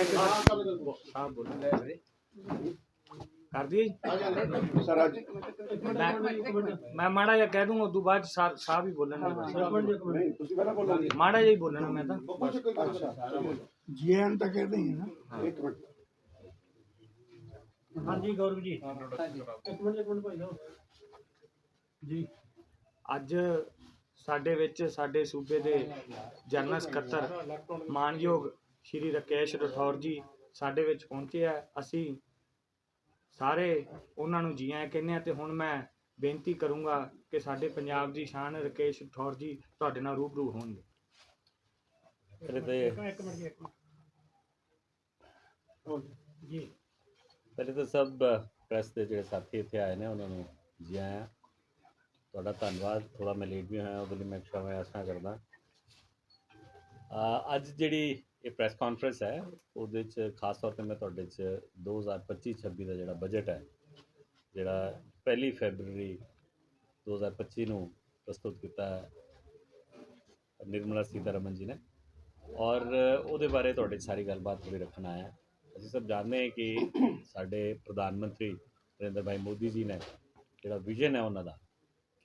ਹਾਂ ਕਰ ਦਈਏ? ਸਰ ਅੱਜ ਮੈਂ ਮੈਂ ਮਾੜਾ ਜਿਹਾ ਕਹਿ ਦੂੰਗਾ ਉਦੋਂ ਬਾਅਦ ਸਾਹਿਬ ਸਾਹਿਬ ਹੀ ਬੋਲਣਗੇ ਬਸ ਨਹੀਂ ਤੁਸੀਂ ਪਹਿਲਾਂ ਬੋਲੋਗੇ ਮਾੜਾ ਜਿਹਾ ਹੀ ਬੋਲਣਾ ਮੈਂ ਤਾਂ। ਅੱਛਾ। ਜੀਐਨ ਤਾਂ ਕਹਿੰਦੇ ਹੀ ਨਾ। ਇੱਕ ਮਿੰਟ। ਹਾਂਜੀ ਗੌਰਵ ਜੀ। ਇੱਕ ਮਿੰਟ ਇੱਕ ਮਿੰਟ ਭਾਈ ਸਾਹਿਬ। ਜੀ। ਅੱਜ ਸਾਡੇ ਵਿੱਚ ਸਾਡੇ ਸੂਬੇ ਦੇ ਜਨਰਲ ਸਕੱਤਰ ਮਾਨਯੋਗ ਸ਼੍ਰੀ ਰਕੇਸ਼ ਰਠੌਰ ਜੀ ਸਾਡੇ ਵਿੱਚ ਪਹੁੰਚੇ ਆ। ਅਸੀਂ ਸਾਰੇ ਉਹਨਾਂ ਨੂੰ ਜੀ ਆਇਆਂ ਕਹਿੰਦੇ ਆ ਤੇ ਹੁਣ ਮੈਂ ਬੇਨਤੀ ਕਰੂੰਗਾ ਕਿ ਸਾਡੇ ਪੰਜਾਬ ਦੀ ਸ਼ਾਨ ਰਕੇਸ਼ ਰਠੌਰ ਜੀ ਤੁਹਾਡੇ ਨਾਲ ਰੂਬਰੂ ਹੋਣਗੇ। ਪਹਿਲੇ ਤੇ ਇੱਕ ਮਿੰਟ ਜੀ ਇੱਕ ਮਿੰਟ। ਜੀ। ਪਹਿਲੇ ਤਾਂ ਸਭ ਪ੍ਰੈਸ ਦੇ ਜਿਹੜੇ ਸਾਥੀ ਇੱਥੇ ਆਏ ਨੇ ਉਹਨਾਂ ਨੂੰ ਜੀ ਆਇਆਂ ਤੁਹਾਡਾ ਧੰਨਵਾਦ ਥੋੜਾ ਮੈਂ ਲੇਟ ਵੀ ਹੋਇਆ ਉਹਦੇ ਲਈ ਮੈਂ ਯਾਚਨਾ ਕਰਦਾ। ਅ, ਅੱਜ ਜਿਹੜੀ ਇਹ ਪ੍ਰੈਸ ਕਾਨਫਰੰਸ ਹੈ। ਉਹਦੇ 'ਚ ਖਾਸ ਤੌਰ ਤੇ ਮੈਂ ਤੁਹਾਡੇ 'ਚ 2025-26 ਦਾ ਜਿਹੜਾ ਬਜਟ ਹੈ, ਜਿਹੜਾ ਪਹਿਲੀ ਫੈਬਰੂਰੀ 2025 ਨੂੰ ਪ੍ਰਸਤੁਤ ਕੀਤਾ ਨਿਰਮਲਾ ਸੀਤਾਰਮਨ ਜੀ ਨੇ। ਔਰ ਉਹਦੇ ਬਾਰੇ ਤੁਹਾਡੇ ਸਾਰੀ ਗੱਲਬਾਤ ਥੋੜੀ ਰੱਖਣ ਆਇਆ ਅਸੀਂ ਸਭ ਜਾਣਦੇ ਹਾਂ ਕਿ ਸਾਡੇ ਪ੍ਰਧਾਨ ਮੰਤਰੀ ਨਰਿੰਦਰ ਭਾਈ ਮੋਦੀ ਜੀ ਨੇ ਜਿਹੜਾ ਵਿਜ਼ਨ ਹੈ ਉਹਨਾਂ ਦਾ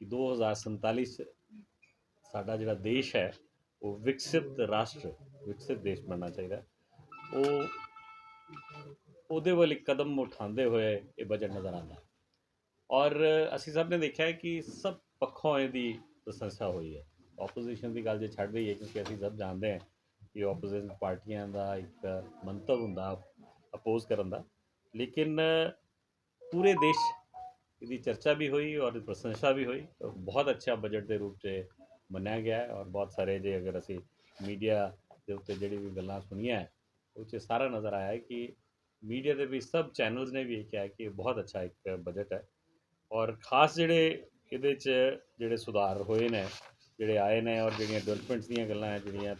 ਕਿ 2047 'ਚ ਸਾਡਾ ਜਿਹੜਾ ਦੇਸ਼ ਹੈ, ਉਹ ਵਿਕਸਿਤ ਰਾਸ਼ਟਰ ਵਿਕਸਿਤ ਦੇਸ਼ ਬਣਨਾ ਚਾਹੀਦਾ ਉਹ, ਉਹਦੇ ਵੱਲ ਇੱਕ ਕਦਮ ਉਠਾਉਂਦੇ ਹੋਏ ਇਹ ਬਜਟ ਨਜ਼ਰ ਆਉਂਦਾ ਔਰ ਅਸੀਂ ਸਭ ਨੇ ਦੇਖਿਆ ਹੈ ਕਿ ਸਭ ਪੱਖੋਂ ਇਹਦੀ ਪ੍ਰਸ਼ੰਸਾ ਹੋਈ ਹੈ। ਆਪੋਜੀਸ਼ਨ ਦੀ ਗੱਲ ਜੇ ਛੱਡ ਦਈਏ, ਕਿਉਂਕਿ ਅਸੀਂ ਸਭ ਜਾਣਦੇ ਹਾਂ ਕਿ ਆਪੋਜੀਸ਼ਨ ਪਾਰਟੀਆਂ ਦਾ ਇੱਕ ਮੰਤਵ ਹੁੰਦਾ ਅਪੋਜ਼ ਕਰਨ ਦਾ। ਲੇਕਿਨ ਪੂਰੇ ਦੇਸ਼ ਇਹਦੀ ਚਰਚਾ ਵੀ ਹੋਈ ਔਰ ਪ੍ਰਸ਼ੰਸਾ ਵੀ ਹੋਈ। ਬਹੁਤ ਅੱਛਾ ਬਜਟ ਦੇ ਰੂਪ 'ਚ ਮੰਨਿਆ ਗਿਆ ਹੈ ਔਰ ਬਹੁਤ ਸਾਰੇ ਜੇ ਅਗਰ ਅਸੀਂ ਮੀਡੀਆ ਦੇ ਉੱਤੇ ਜਿਹੜੀ ਵੀ ਗੱਲਾਂ ਸੁਣੀਆਂ, ਉਹ 'ਚ ਸਾਰਾ ਨਜ਼ਰ ਆਇਆ ਕਿ ਮੀਡੀਆ ਦੇ ਵੀ ਸਭ ਚੈਨਲਸ ਨੇ ਵੀ ਇਹ ਕਿਹਾ ਕਿ ਇਹ ਬਹੁਤ ਅੱਛਾ ਇੱਕ ਬਜਟ ਹੈ। ਔਰ ਖਾਸ ਜਿਹੜੇ ਇਹਦੇ 'ਚ ਜਿਹੜੇ ਸੁਧਾਰ ਹੋਏ ਨੇ, ਜਿਹੜੇ ਆਏ ਨੇ ਔਰ ਜਿਹੜੀਆਂ ਡਿਵੈਲਪਮੈਂਟਸ ਦੀਆਂ ਗੱਲਾਂ ਹੈ, ਜਿਹੜੀਆਂ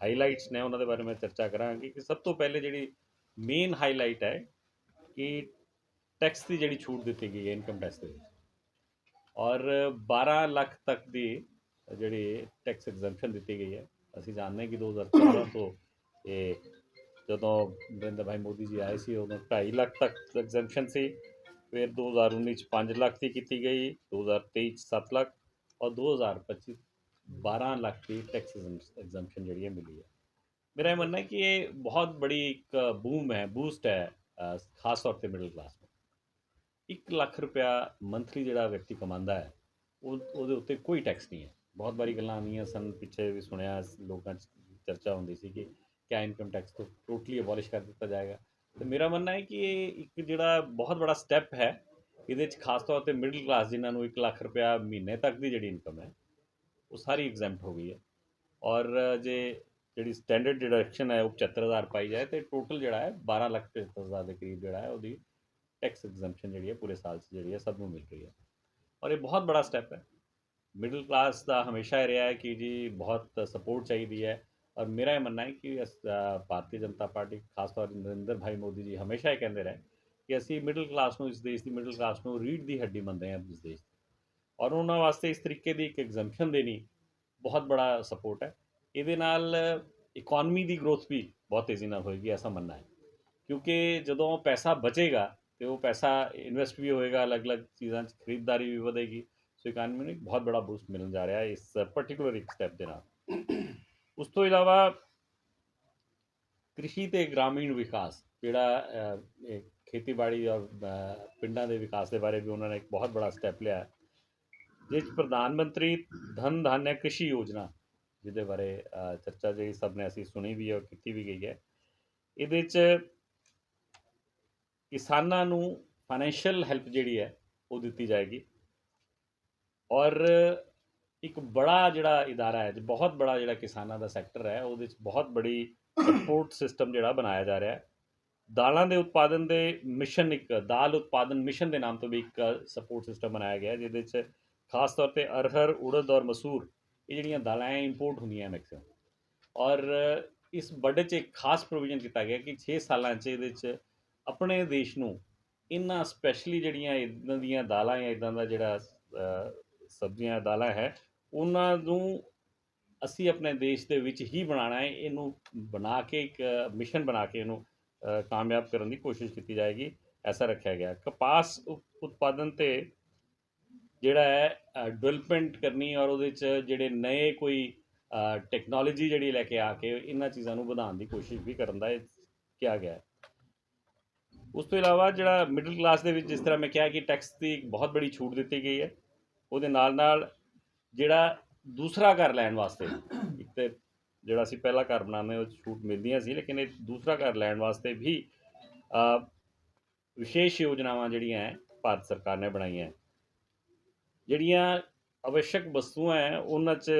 ਹਾਈਲਾਈਟਸ ਨੇ, ਉਹਨਾਂ ਦੇ ਬਾਰੇ ਮੈਂ ਚਰਚਾ ਕਰਾਂਗੀ ਕਿ ਸਭ ਤੋਂ ਪਹਿਲੇ ਜਿਹੜੀ ਮੇਨ ਹਾਈਲਾਈਟ ਹੈ ਕਿ ਟੈਕਸ ਦੀ ਜਿਹੜੀ ਛੂਟ ਦਿੱਤੀ ਗਈ ਹੈ ਇਨਕਮ ਟੈਕਸ ਦੇ ਵਿੱਚ। ਔਰ 12 ਲੱਖ ਤੱਕ ਦੀ ਜਿਹੜੀ ਟੈਕਸ ਐਗਜ਼ੈਂਪਸ਼ਨ ਦਿੱਤੀ ਗਈ ਹੈ। ਅਸੀਂ ਜਾਣਦੇ ਹਾਂ ਕਿ 2014 ਤੋਂ ਇਹ ਜਦੋਂ ਨਰਿੰਦਰ ਭਾਈ ਮੋਦੀ ਜੀ ਆਏ ਸੀ, ਉਦੋਂ 2.5 ਲੱਖ ਤੱਕ ਐਗਜ਼ੈਂਪਸ਼ਨ ਸੀ। ਫਿਰ 2019 ਚ 5 ਲੱਖ ਦੀ ਕੀਤੀ ਗਈ 2023 ਚ 7 ਲੱਖ ਔਰ 2025 12 ਲੱਖ ਦੀ ਟੈਕਸ ਐਗਜ਼ੈਂਪਸ਼ਨ ਜਿਹੜੀ ਹੈ ਮਿਲੀ ਹੈ। ਮੇਰਾ ਇਹ ਮੰਨਣਾ ਹੈ ਕਿ ਇਹ ਬਹੁਤ ਬੜੀ ਇੱਕ ਬੂਮ ਹੈ ਬੂਸਟ ਹੈ ਖਾਸ ਤੌਰ ਤੇ ਮਿਡਲ ਕਲਾਸ ਨੂੰ। 1 ਲੱਖ ਰੁਪਇਆ ਮੰਥਲੀ ਜਿਹੜਾ ਵਿਅਕਤੀ ਕਮਾਉਂਦਾ ਹੈ, ਉਹ, ਉਹਦੇ ਉੱਤੇ ਕੋਈ ਟੈਕਸ ਨਹੀਂ ਹੈ। ਬਹੁਤ ਵਾਰੀ ਗੱਲਾਂ ਆਉਂਦੀਆਂ ਸਨ, ਪਿੱਛੇ ਵੀ ਸੁਣਿਆ ਲੋਕਾਂ 'ਚ ਚਰਚਾ ਹੁੰਦੀ ਸੀ ਕਿ ਕਿਆ ਇਨਕਮ ਟੈਕਸ ਤੋਂ ਟੋਟਲੀ ਅਬੋਲਿਸ਼ ਕਰ ਦਿੱਤਾ ਜਾਏਗਾ। ਤੇ ਮੇਰਾ ਮੰਨਣਾ ਹੈ ਕਿ ਇਹ ਇੱਕ ਜਿਹੜਾ ਬਹੁਤ ਬੜਾ ਸਟੈਪ ਹੈ, ਇਹਦੇ 'ਚ ਖਾਸ ਤੌਰ ਤੇ ਮਿਡਲ ਕਲਾਸ ਜਿਨ੍ਹਾਂ ਨੂੰ 1 ਲੱਖ ਰੁਪਇਆ ਮਹੀਨੇ ਤੱਕ ਦੀ ਜਿਹੜੀ ਇਨਕਮ ਹੈ, ਉਹ ਸਾਰੀ ਐਗਜ਼ੈਂਪਟ ਹੋ ਗਈ ਹੈ। ਔਰ ਜੇ ਜਿਹੜੀ ਸਟੈਂਡਰਡ ਡਿਡਕਸ਼ਨ ਹੈ, ਉਹ 75000 ਪਾਈ ਜਾਏ ਤੇ ਟੋਟਲ ਜਿਹੜਾ ਹੈ 12 ਲੱਖ 75000 ਦੇ ਕਰੀਬ ਜਿਹੜਾ ਹੈ, ਉਹਦੀ ਟੈਕਸ ਐਗਜ਼ੈਂਪਸ਼ਨ ਜਿਹੜੀ ਹੈ, ਪੂਰੇ ਸਾਲ 'ਚ ਜਿਹੜੀ ਹੈ, ਸਭ ਨੂੰ ਮਿਲ ਰਹੀ ਹੈ। ਔਰ ਇਹ ਬਹੁਤ ਬੜਾ ਸਟੈਪ ਹੈ। ਮਿਡਲ ਕਲਾਸ ਦਾ ਹਮੇਸ਼ਾ ਇਹ ਰਿਹਾ ਹੈ ਕਿ ਜੀ ਬਹੁਤ ਸਪੋਰਟ ਚਾਹੀਦੀ ਹੈ। ਔਰ ਮੇਰਾ ਇਹ ਮੰਨਣਾ ਹੈ ਕਿ ਅਸ- ਭਾਰਤੀ ਜਨਤਾ ਪਾਰਟੀ, ਖਾਸ ਤੌਰ ਤੇ ਨਰਿੰਦਰ ਭਾਈ ਮੋਦੀ ਜੀ ਹਮੇਸ਼ਾ ਇਹ ਕਹਿੰਦੇ ਰਹੇ ਕਿ ਅਸੀਂ ਮਿਡਲ ਕਲਾਸ ਨੂੰ ਇਸ ਦੇਸ਼ ਦੀ ਮਿਡਲ ਕਲਾਸ ਨੂੰ ਰੀੜ ਦੀ ਹੱਡੀ ਮੰਨਦੇ ਹਾਂ ਇਸ ਦੇਸ਼ ਦੀ। ਔਰ ਉਹਨਾਂ ਵਾਸਤੇ ਇਸ ਤਰੀਕੇ ਦੀ ਇੱਕ ਐਗਜ਼ੈਂਪਸ਼ਨ ਦੇਣੀ ਬਹੁਤ ਬੜਾ ਸਪੋਰਟ ਹੈ। ਇਹਦੇ ਨਾਲ ਇਕਨੋਮੀ ਦੀ ਗਰੋਥ ਵੀ ਬਹੁਤ ਤੇਜ਼ੀ ਨਾਲ ਹੋਏਗੀ ਐਸਾ ਮੰਨਣਾ ਹੈ। ਕਿਉਂਕਿ ਜਦੋਂ ਪੈਸਾ ਬਚੇਗਾ ਤੇ ਉਹ ਪੈਸਾ ਇਨਵੈਸਟ ਵੀ ਹੋਏਗਾ, ਅਲੱਗ-ਅਲੱਗ ਚੀਜ਼ਾਂ 'ਚ ਖਰੀਦਦਾਰੀ ਵੀ ਵਧੇਗੀ। ਸੋ ਇਕਾਨਮੀ ਨੂੰ ਇੱਕ ਬਹੁਤ ਬੜਾ ਬੂਸਟ ਮਿਲਣ ਜਾ ਰਿਹਾ ਹੈ ਇਸ ਪਾਰਟਿਕੂਲਰ ਇੱਕ ਸਟੈਪ ਦੇ ਨਾਲ ਉਸ ਤੋਂ ਇਲਾਵਾ ਕ੍ਰਿਸ਼ੀ ਤੇ ਗ੍ਰਾਮੀਣ ਵਿਕਾਸ ਜਿਹੜਾ ਖੇਤੀਬਾੜੀ ਔਰ ਪਿੰਡਾਂ ਦੇ ਵਿਕਾਸ ਦੇ ਬਾਰੇ ਵੀ ਉਹਨਾਂ ਨੇ ਇੱਕ ਬਹੁਤ ਬੜਾ ਸਟੈਪ ਲਿਆ ਹੈ ਜਿਸ 'ਚ ਪ੍ਰਧਾਨ ਮੰਤਰੀ ਧਨ ਧਾਨਿਆ ਕ੍ਰਿਸ਼ੀ ਯੋਜਨਾ ਜਿਹਦੇ ਬਾਰੇ ਚਰਚਾ ਜਿਹੜੀ ਸਭ ਨੇ ਅਸੀਂ ਸੁਣੀ ਵੀ ਹੈ ਔਰ ਕੀਤੀ ਵੀ ਗਈ ਹੈ ਇਹਦੇ 'ਚ ਕਿਸਾਨਾਂ ਨੂੰ ਫਾਈਨੈਂਸ਼ੀਅਲ ਹੈਲਪ ਜਿਹੜੀ ਹੈ ਉਹ ਦਿੱਤੀ ਜਾਏਗੀ ਔਰ ਇੱਕ ਬੜਾ ਜਿਹੜਾ ਇਦਾਰਾ ਹੈ, ਬਹੁਤ ਬੜਾ ਜਿਹੜਾ ਕਿਸਾਨਾਂ ਦਾ ਸੈਕਟਰ ਹੈ, ਉਹਦੇ ਵਿੱਚ ਬਹੁਤ ਬੜੀ ਸਪੋਰਟ ਸਿਸਟਮ ਜਿਹੜਾ ਬਣਾਇਆ ਜਾ ਰਿਹਾ ਹੈ। ਦਾਲਾਂ ਦੇ ਉਤਪਾਦਨ ਦੇ ਮਿਸ਼ਨ ਇੱਕ, ਦਾਲ ਉਤਪਾਦਨ ਮਿਸ਼ਨ ਦੇ ਨਾਮ ਤੋਂ ਵੀ ਇੱਕ ਸਪੋਰਟ ਸਿਸਟਮ ਬਣਾਇਆ ਗਿਆ, ਜਿਹਦੇ ਵਿੱਚ ਖਾਸ ਤੌਰ ਤੇ ਅਰਹਰ, ਉੜਦ ਔਰ ਮਸੂਰ, ਇਹ ਜਿਹੜੀਆਂ ਦਾਲਾਂ ਹੈ ਇੰਪੋਰਟ ਹੁੰਦੀਆਂ ਮੈਕਸਿਮਮ ਔਰ ਇਸ ਬਜਟ 'ਚ ਇੱਕ ਖਾਸ ਪ੍ਰੋਵੀਜ਼ਨ ਕੀਤਾ ਗਿਆ ਕਿ 6 ਸਾਲਾਂ 'ਚ ਇਹਦੇ 'ਚ ਆਪਣੇ ਦੇਸ਼ ਨੂੰ ਇਹਨਾਂ ਸਪੈਸ਼ਲੀ ਜਿਹੜੀਆਂ ਇਦਾਂ ਦੀਆਂ ਦਾਲਾਂ ਜਾਂ ਇਦਾਂ ਦਾ ਜਿਹੜਾ ਸਬਜ਼ੀਆਂ ਦਾਲਾਂ ਹੈ, ਉਹਨਾਂ ਨੂੰ ਅਸੀਂ ਆਪਣੇ ਦੇਸ਼ ਦੇ ਵਿੱਚ ਹੀ ਬਣਾਉਣਾ ਹੈ, ਇਹਨੂੰ ਬਣਾ ਕੇ ਇੱਕ ਮਿਸ਼ਨ ਬਣਾ ਕੇ ਇਹਨੂੰ ਕਾਮਯਾਬ ਕਰਨ ਦੀ ਕੋਸ਼ਿਸ਼ ਕੀਤੀ ਜਾਏਗੀ, ਐਸਾ ਰੱਖਿਆ ਗਿਆ। ਕਪਾਸ ਉਤਪਾਦਨ ਤੇ ਜਿਹੜਾ ਹੈ ਡਿਵੈਲਪਮੈਂਟ ਕਰਨੀ ਔਰ ਉਹਦੇ ਚ ਜਿਹੜੇ ਨਏ ਕੋਈ ਟੈਕਨੋਲੋਜੀ ਜਿਹੜੀ ਲੈ ਕੇ ਆ ਕੇ ਇਹਨਾਂ ਚੀਜ਼ਾਂ ਨੂੰ ਵਧਾਉਣ ਦੀ ਕੋਸ਼ਿਸ਼ ਵੀ ਕਰਨ ਦਾ ਕਿਹਾ ਗਿਆ ਉਸ ਤੋਂ ਇਲਾਵਾ ਜਿਹੜਾ ਮਿਡਲ ਕਲਾਸ ਦੇ ਵਿੱਚ ਜਿਸ ਤਰ੍ਹਾਂ ਮੈਂ ਕਿਹਾ ਕਿ ਟੈਕਸ ਦੀ ਇੱਕ ਬਹੁਤ ਬੜੀ ਛੂਟ ਦਿੱਤੀ ਗਈ ਹੈ ਉਹਦੇ ਨਾਲ ਨਾਲ ਜਿਹੜਾ ਦੂਸਰਾ ਘਰ ਲੈਣ ਵਾਸਤੇ ਇੱਕ ਤੇ ਜਿਹੜਾ ਅਸੀਂ ਪਹਿਲਾ ਘਰ ਬਣਾਉਂਦੇ ਉਹ 'ਚ ਛੂਟ ਮਿਲਦੀਆਂ ਸੀ, ਲੇਕਿਨ ਇਹ ਦੂਸਰਾ ਘਰ ਲੈਣ ਵਾਸਤੇ ਵੀ ਵਿਸ਼ੇਸ਼ ਯੋਜਨਾਵਾਂ ਜਿਹੜੀਆਂ ਹੈ, ਭਾਰਤ ਸਰਕਾਰ ਨੇ ਬਣਾਈਆਂ ਜਿਹੜੀਆਂ ਆਵਸ਼ਕ ਵਸਤੂਆਂ ਹੈ, ਉਹਨਾਂ 'ਚ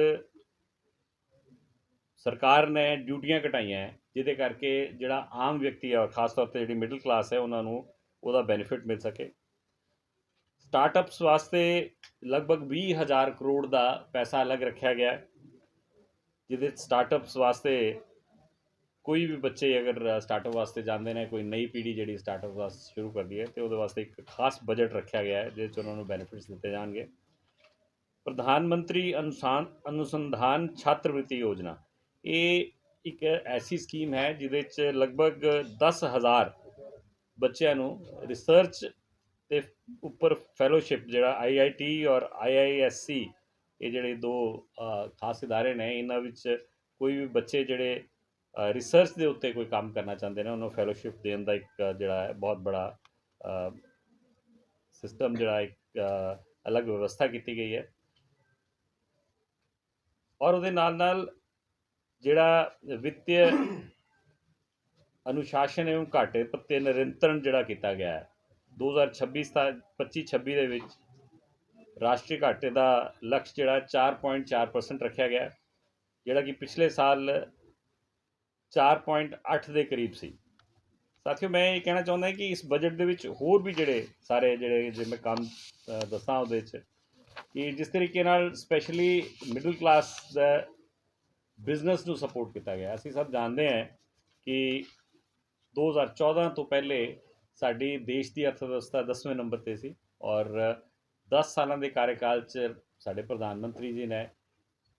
ਸਰਕਾਰ ਨੇ ਡਿਊਟੀਆਂ ਘਟਾਈਆਂ ਹੈ, ਜਿਹਦੇ ਕਰਕੇ ਜਿਹੜਾ ਆਮ ਵਿਅਕਤੀ ਹੈ ਔਰ ਖਾਸ ਤੌਰ ਤੇ ਜਿਹੜੀ ਮਿਡਲ ਕਲਾਸ ਹੈ, ਉਹਨਾਂ ਨੂੰ ਉਹਦਾ ਬੈਨੀਫਿਟ ਮਿਲ ਸਕੇ। ਸਟਾਰਟਅਪਸ ਵਾਸਤੇ ਲਗਭਗ 20000 ਕਰੋੜ ਦਾ ਪੈਸਾ ਅਲੱਗ ਰੱਖਿਆ ਗਿਆ ਹੈ, ਜਿਹਦੇ ਸਟਾਰਟਅਪਸ ਵਾਸਤੇ ਕੋਈ ਵੀ ਬੱਚੇ ਅਗਰ ਸਟਾਰਟਅਪ ਵਾਸਤੇ ਜਾਂਦੇ ਨੇ, ਕੋਈ ਨਈ ਪੀੜ੍ਹੀ ਜਿਹੜੀ ਸਟਾਰਟਅਪ ਵਾਸਤੇ ਸ਼ੁਰੂ ਕਰਦੀ ਹੈ, ਤੇ ਉਹਦੇ ਵਾਸਤੇ ਇੱਕ ਖਾਸ ਬਜਟ ਰੱਖਿਆ ਗਿਆ ਹੈ, ਜਿਹਦੇ 'ਚ ਉਹਨਾਂ ਨੂੰ ਬੈਨੀਫਿਟਸ ਦਿੱਤੇ ਜਾਣਗੇ। ਪ੍ਰਧਾਨ ਮੰਤਰੀ ਅਨੁਸਾਨ, ਅਨੁਸੰਧਾਨ ਛਾਤਰਵ੍ਰਿਤੀ ਯੋਜਨਾ। ਇਹ ਇੱਕ ਐਸੀ ਸਕੀਮ ਹੈ, ਜਿਹਦੇ 'ਚ ਲਗਭਗ 10000 ਬੱਚਿਆਂ ਨੂੰ ਰਿਸਰਚ ਤੇ ਉੱਪਰ ਫੈਲੋਸ਼ਿਪ ਜਿਹੜਾ ਆਈਆਈਟੀ ਔਰ ਆਈਆਈਐਸਸੀ ਇਹ ਜਿਹੜੇ ਦੋ ਖਾਸ ਇਦਾਰੇ ਨੇ, ਇਹਨਾਂ ਵਿੱਚ ਕੋਈ ਵੀ ਬੱਚੇ ਜਿਹੜੇ ਰਿਸਰਚ ਦੇ ਉੱਤੇ ਕੋਈ ਕੰਮ ਕਰਨਾ ਚਾਹੁੰਦੇ ਨੇ, ਉਹਨੂੰ ਫੈਲੋਸ਼ਿਪ ਦੇਣ ਦਾ ਇੱਕ ਜਿਹੜਾ ਹੈ, ਬਹੁਤ ਬੜਾ ਸਿਸਟਮ ਜਿਹੜਾ ਇੱਕ ਅਲੱਗ ਵਿਵਸਥਾ ਕੀਤੀ ਗਈ ਹੈ। ਔਰ ਉਹਦੇ ਨਾਲ ਨਾਲ ਜਿਹੜਾ ਵਿੱਤੀ ਅਨੁਸ਼ਾਸਨ ਐਵੰ ਘਾਟੇ ਪੱਤੇ ਨਿਰੰਤਰਣ ਜਿਹੜਾ ਕੀਤਾ ਗਿਆ ਹੈ। 2026 25 26 ਦੇ ਵਿੱਚ ਰਾਸ਼ਟਰੀ ਘਾਟੇ ਦਾ ਲਕਸ਼ ਜਿਹੜਾ 4.4% ਰੱਖਿਆ ਗਿਆ, ਜਿਹੜਾ ਕਿ ਪਿਛਲੇ ਸਾਲ 4.8 ਦੇ ਕਰੀਬ ਸੀ। ਸਾਥੀਓ, ਮੈਂ ਇਹ ਕਹਿਣਾ ਚਾਹੁੰਦਾ ਕਿ ਇਸ ਬਜਟ ਦੇ ਵਿੱਚ ਹੋਰ ਵੀ ਜਿਹੜੇ ਸਾਰੇ ਜਿਹੜੇ ਜੇ ਮੈਂ ਕੰਮ ਦੱਸਾਂ ਉਹਦੇ ਵਿੱਚ ਕਿ ਜਿਸ ਤਰੀਕੇ ਨਾਲ ਸਪੈਸ਼ਲੀ ਮਿਡਲ ਕਲਾਸ ਦਾ ਬਿਜ਼ਨਸ ਨੂੰ ਸਪੋਰਟ ਕੀਤਾ ਗਿਆ। ਅਸੀਂ ਸਭ ਜਾਣਦੇ ਹਾਂ ਕਿ 2014 ਤੋਂ ਪਹਿਲੇ ਸਾਡੀ ਦੇਸ਼ ਦੀ ਅਰਥ ਵਿਵਸਥਾ 10ਵੇਂ ਨੰਬਰ ਤੇ ਸੀ ਔਰ 10 ਸਾਲਾਂ ਦੇ ਕਾਰਜਕਾਲ 'ਚ ਸਾਡੇ ਪ੍ਰਧਾਨ ਮੰਤਰੀ ਜੀ ਨੇ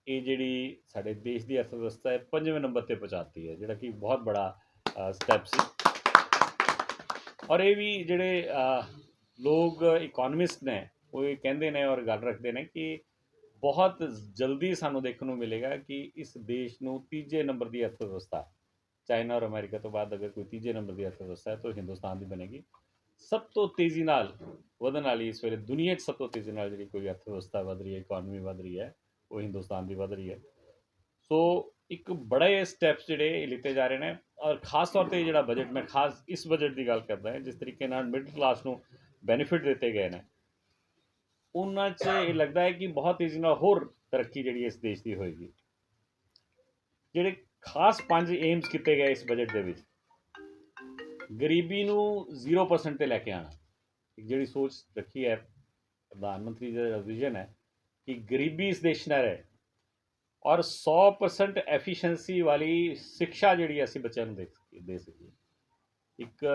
ਇਹ ਜਿਹੜੀ ਸਾਡੇ ਦੇਸ਼ ਦੀ ਅਰਥ ਵਿਵਸਥਾ ਹੈ, ਪੰਜਵੇਂ ਨੰਬਰ ਤੇ ਪਹੁੰਚਾਤੀ ਹੈ, ਜਿਹੜਾ ਕਿ ਬਹੁਤ ਬੜਾ ਸਟੈਪ ਸੀ। ਔਰ ਇਹ ਵੀ ਜਿਹੜੇ ਲੋਕ ਇਕਨੋਮਿਸਟ ਨੇ, ਉਹ ਇਹ ਕਹਿੰਦੇ ਨੇ ਔਰ ਗੱਲ ਰੱਖਦੇ ਨੇ ਕਿ ਬਹੁਤ ਜਲਦੀ ਸਾਨੂੰ ਦੇਖਣ ਨੂੰ ਮਿਲੇਗਾ ਕਿ ਇਸ ਦੇਸ਼ ਨੂੰ ਤੀਜੇ ਨੰਬਰ ਦੀ ਅਰਥ ਵਿਵਸਥਾ ਚਾਈਨਾ ਔਰ ਅਮਰੀਕਾ ਤੋਂ ਬਾਅਦ ਅਗਰ ਕੋਈ ਤੀਜੇ ਨੰਬਰ ਦੀ ਅਰਥਵਿਵਸਥਾ ਹੈ, ਤਾਂ ਉਹ ਹਿੰਦੁਸਤਾਨ ਦੀ ਬਣੇਗੀ। ਸਭ ਤੋਂ ਤੇਜ਼ੀ ਨਾਲ ਵਧਣ ਵਾਲੀ ਇਸ ਵੇਲੇ ਦੁਨੀਆ 'ਚ ਸਭ ਤੋਂ ਤੇਜ਼ੀ ਨਾਲ ਜਿਹੜੀ ਕੋਈ ਅਰਥ ਵਿਵਸਥਾ ਵਧ ਰਹੀ ਹੈ ਇਕਨੋਮੀ ਵਧ ਰਹੀ ਹੈ, ਉਹ ਹਿੰਦੁਸਤਾਨ ਦੀ ਵਧ ਰਹੀ ਹੈ। ਸੋ ਇੱਕ ਬੜੇ ਸਟੈਪਸ ਜਿਹੜੇ ਇਹ ਲਿੱਤੇ ਜਾ ਰਹੇ ਨੇ ਔਰ ਖਾਸ ਤੌਰ ਤੇ ਜਿਹੜਾ ਬਜਟ ਮੈਂ ਖਾਸ ਇਸ ਬਜਟ ਦੀ ਗੱਲ ਕਰਦਾ ਹਾਂ, ਜਿਸ ਤਰੀਕੇ ਨਾਲ ਮਿਡਲ ਕਲਾਸ ਨੂੰ ਬੈਨੀਫਿਟ ਦਿੱਤੇ ਗਏ ਨੇ। ਉਹਨਾਂ 'ਚ ਇਹ ਲੱਗਦਾ ਹੈ ਕਿ ਬਹੁਤ ਤੇਜ਼ੀ ਨਾਲ ਹੋਰ ਤਰੱਕੀ ਜਿਹੜੀ ਇਸ ਦੇਸ਼ ਦੀ ਹੋਏਗੀ। ਜਿਹੜੇ ਖਾਸ ਪੰਜ ਏਮਸ ਕੀਤੇ ਗਏ ਇਸ ਬਜਟ ਦੇ ਵਿੱਚ। ਗਰੀਬੀ ਨੂੰ 0% ਤੇ ਲੈ ਕੇ ਆਣਾ ਇੱਕ ਜਿਹੜੀ ਸੋਚ ਰੱਖੀ ਹੈ, ਪ੍ਰਧਾਨ ਮੰਤਰੀ ਦਾ ਵਿਜ਼ਨ ਹੈ ਕਿ ਗਰੀਬੀ ਇਸ ਦੇਸ਼ ਨਾਲ ਰਹੇ ਔਰ 100% ਐਫੀਸ਼ੀਐਂਸੀ ਵਾਲੀ ਸਿੱਖਿਆ ਜਿਹੜੀ ਅਸੀਂ ਬੱਚਿਆਂ ਨੂੰ ਦੇ ਸਕੀਏ ਇੱਕ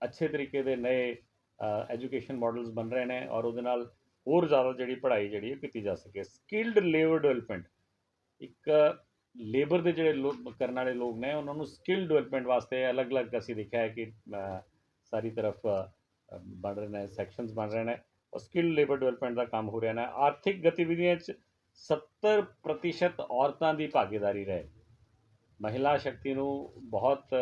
ਅੱਛੇ ਤਰੀਕੇ ਦੇ ਨਏ ਐਜੂਕੇਸ਼ਨ ਮਾਡਲਸ ਬਣ ਰਹੇ ਨੇ ਔਰ ਉਹਦੇ ਨਾਲ ਹੋਰ ਜ਼ਿਆਦਾ ਜਿਹੜੀ ਪੜ੍ਹਾਈ ਜਿਹੜੀ ਹੈ ਕੀਤੀ ਜਾ ਸਕੇ। ਸਕਿਲਡ ਲੇਬਰ ਡਿਵੈਲਪਮੈਂਟ ਇੱਕ ਲੇਬਰ ਦੇ ਜਿਹੜੇ ਲੋਕ ਕਰਨ ਵਾਲੇ ਲੋਕ ਨੇ, ਉਹਨਾਂ ਨੂੰ ਸਕਿੱਲ ਡਿਵੈਲਪਮੈਂਟ ਵਾਸਤੇ ਅਲੱਗ-ਅਲੱਗ ਅਸੀਂ ਦੇਖਿਆ ਹੈ ਕਿ ਸਾਰੀ ਤਰਫ ਬਣ ਰਹੇ ਨੇ ਸੈਕਸ਼ਨਸ ਬਣ ਰਹੇ ਨੇ ਔਰ ਸਕਿੱਲ ਲੇਬਰ ਡਿਵੈਲਪਮੈਂਟ ਦਾ ਕੰਮ ਹੋ ਰਿਹਾ ਹੈ ਆਰਥਿਕ ਗਤੀਵਿਧੀਆਂ 'ਚ 70% ਔਰਤਾਂ ਦੀ ਭਾਗੀਦਾਰੀ ਰਹੇ। ਮਹਿਲਾ ਸ਼ਕਤੀ ਨੂੰ ਬਹੁਤ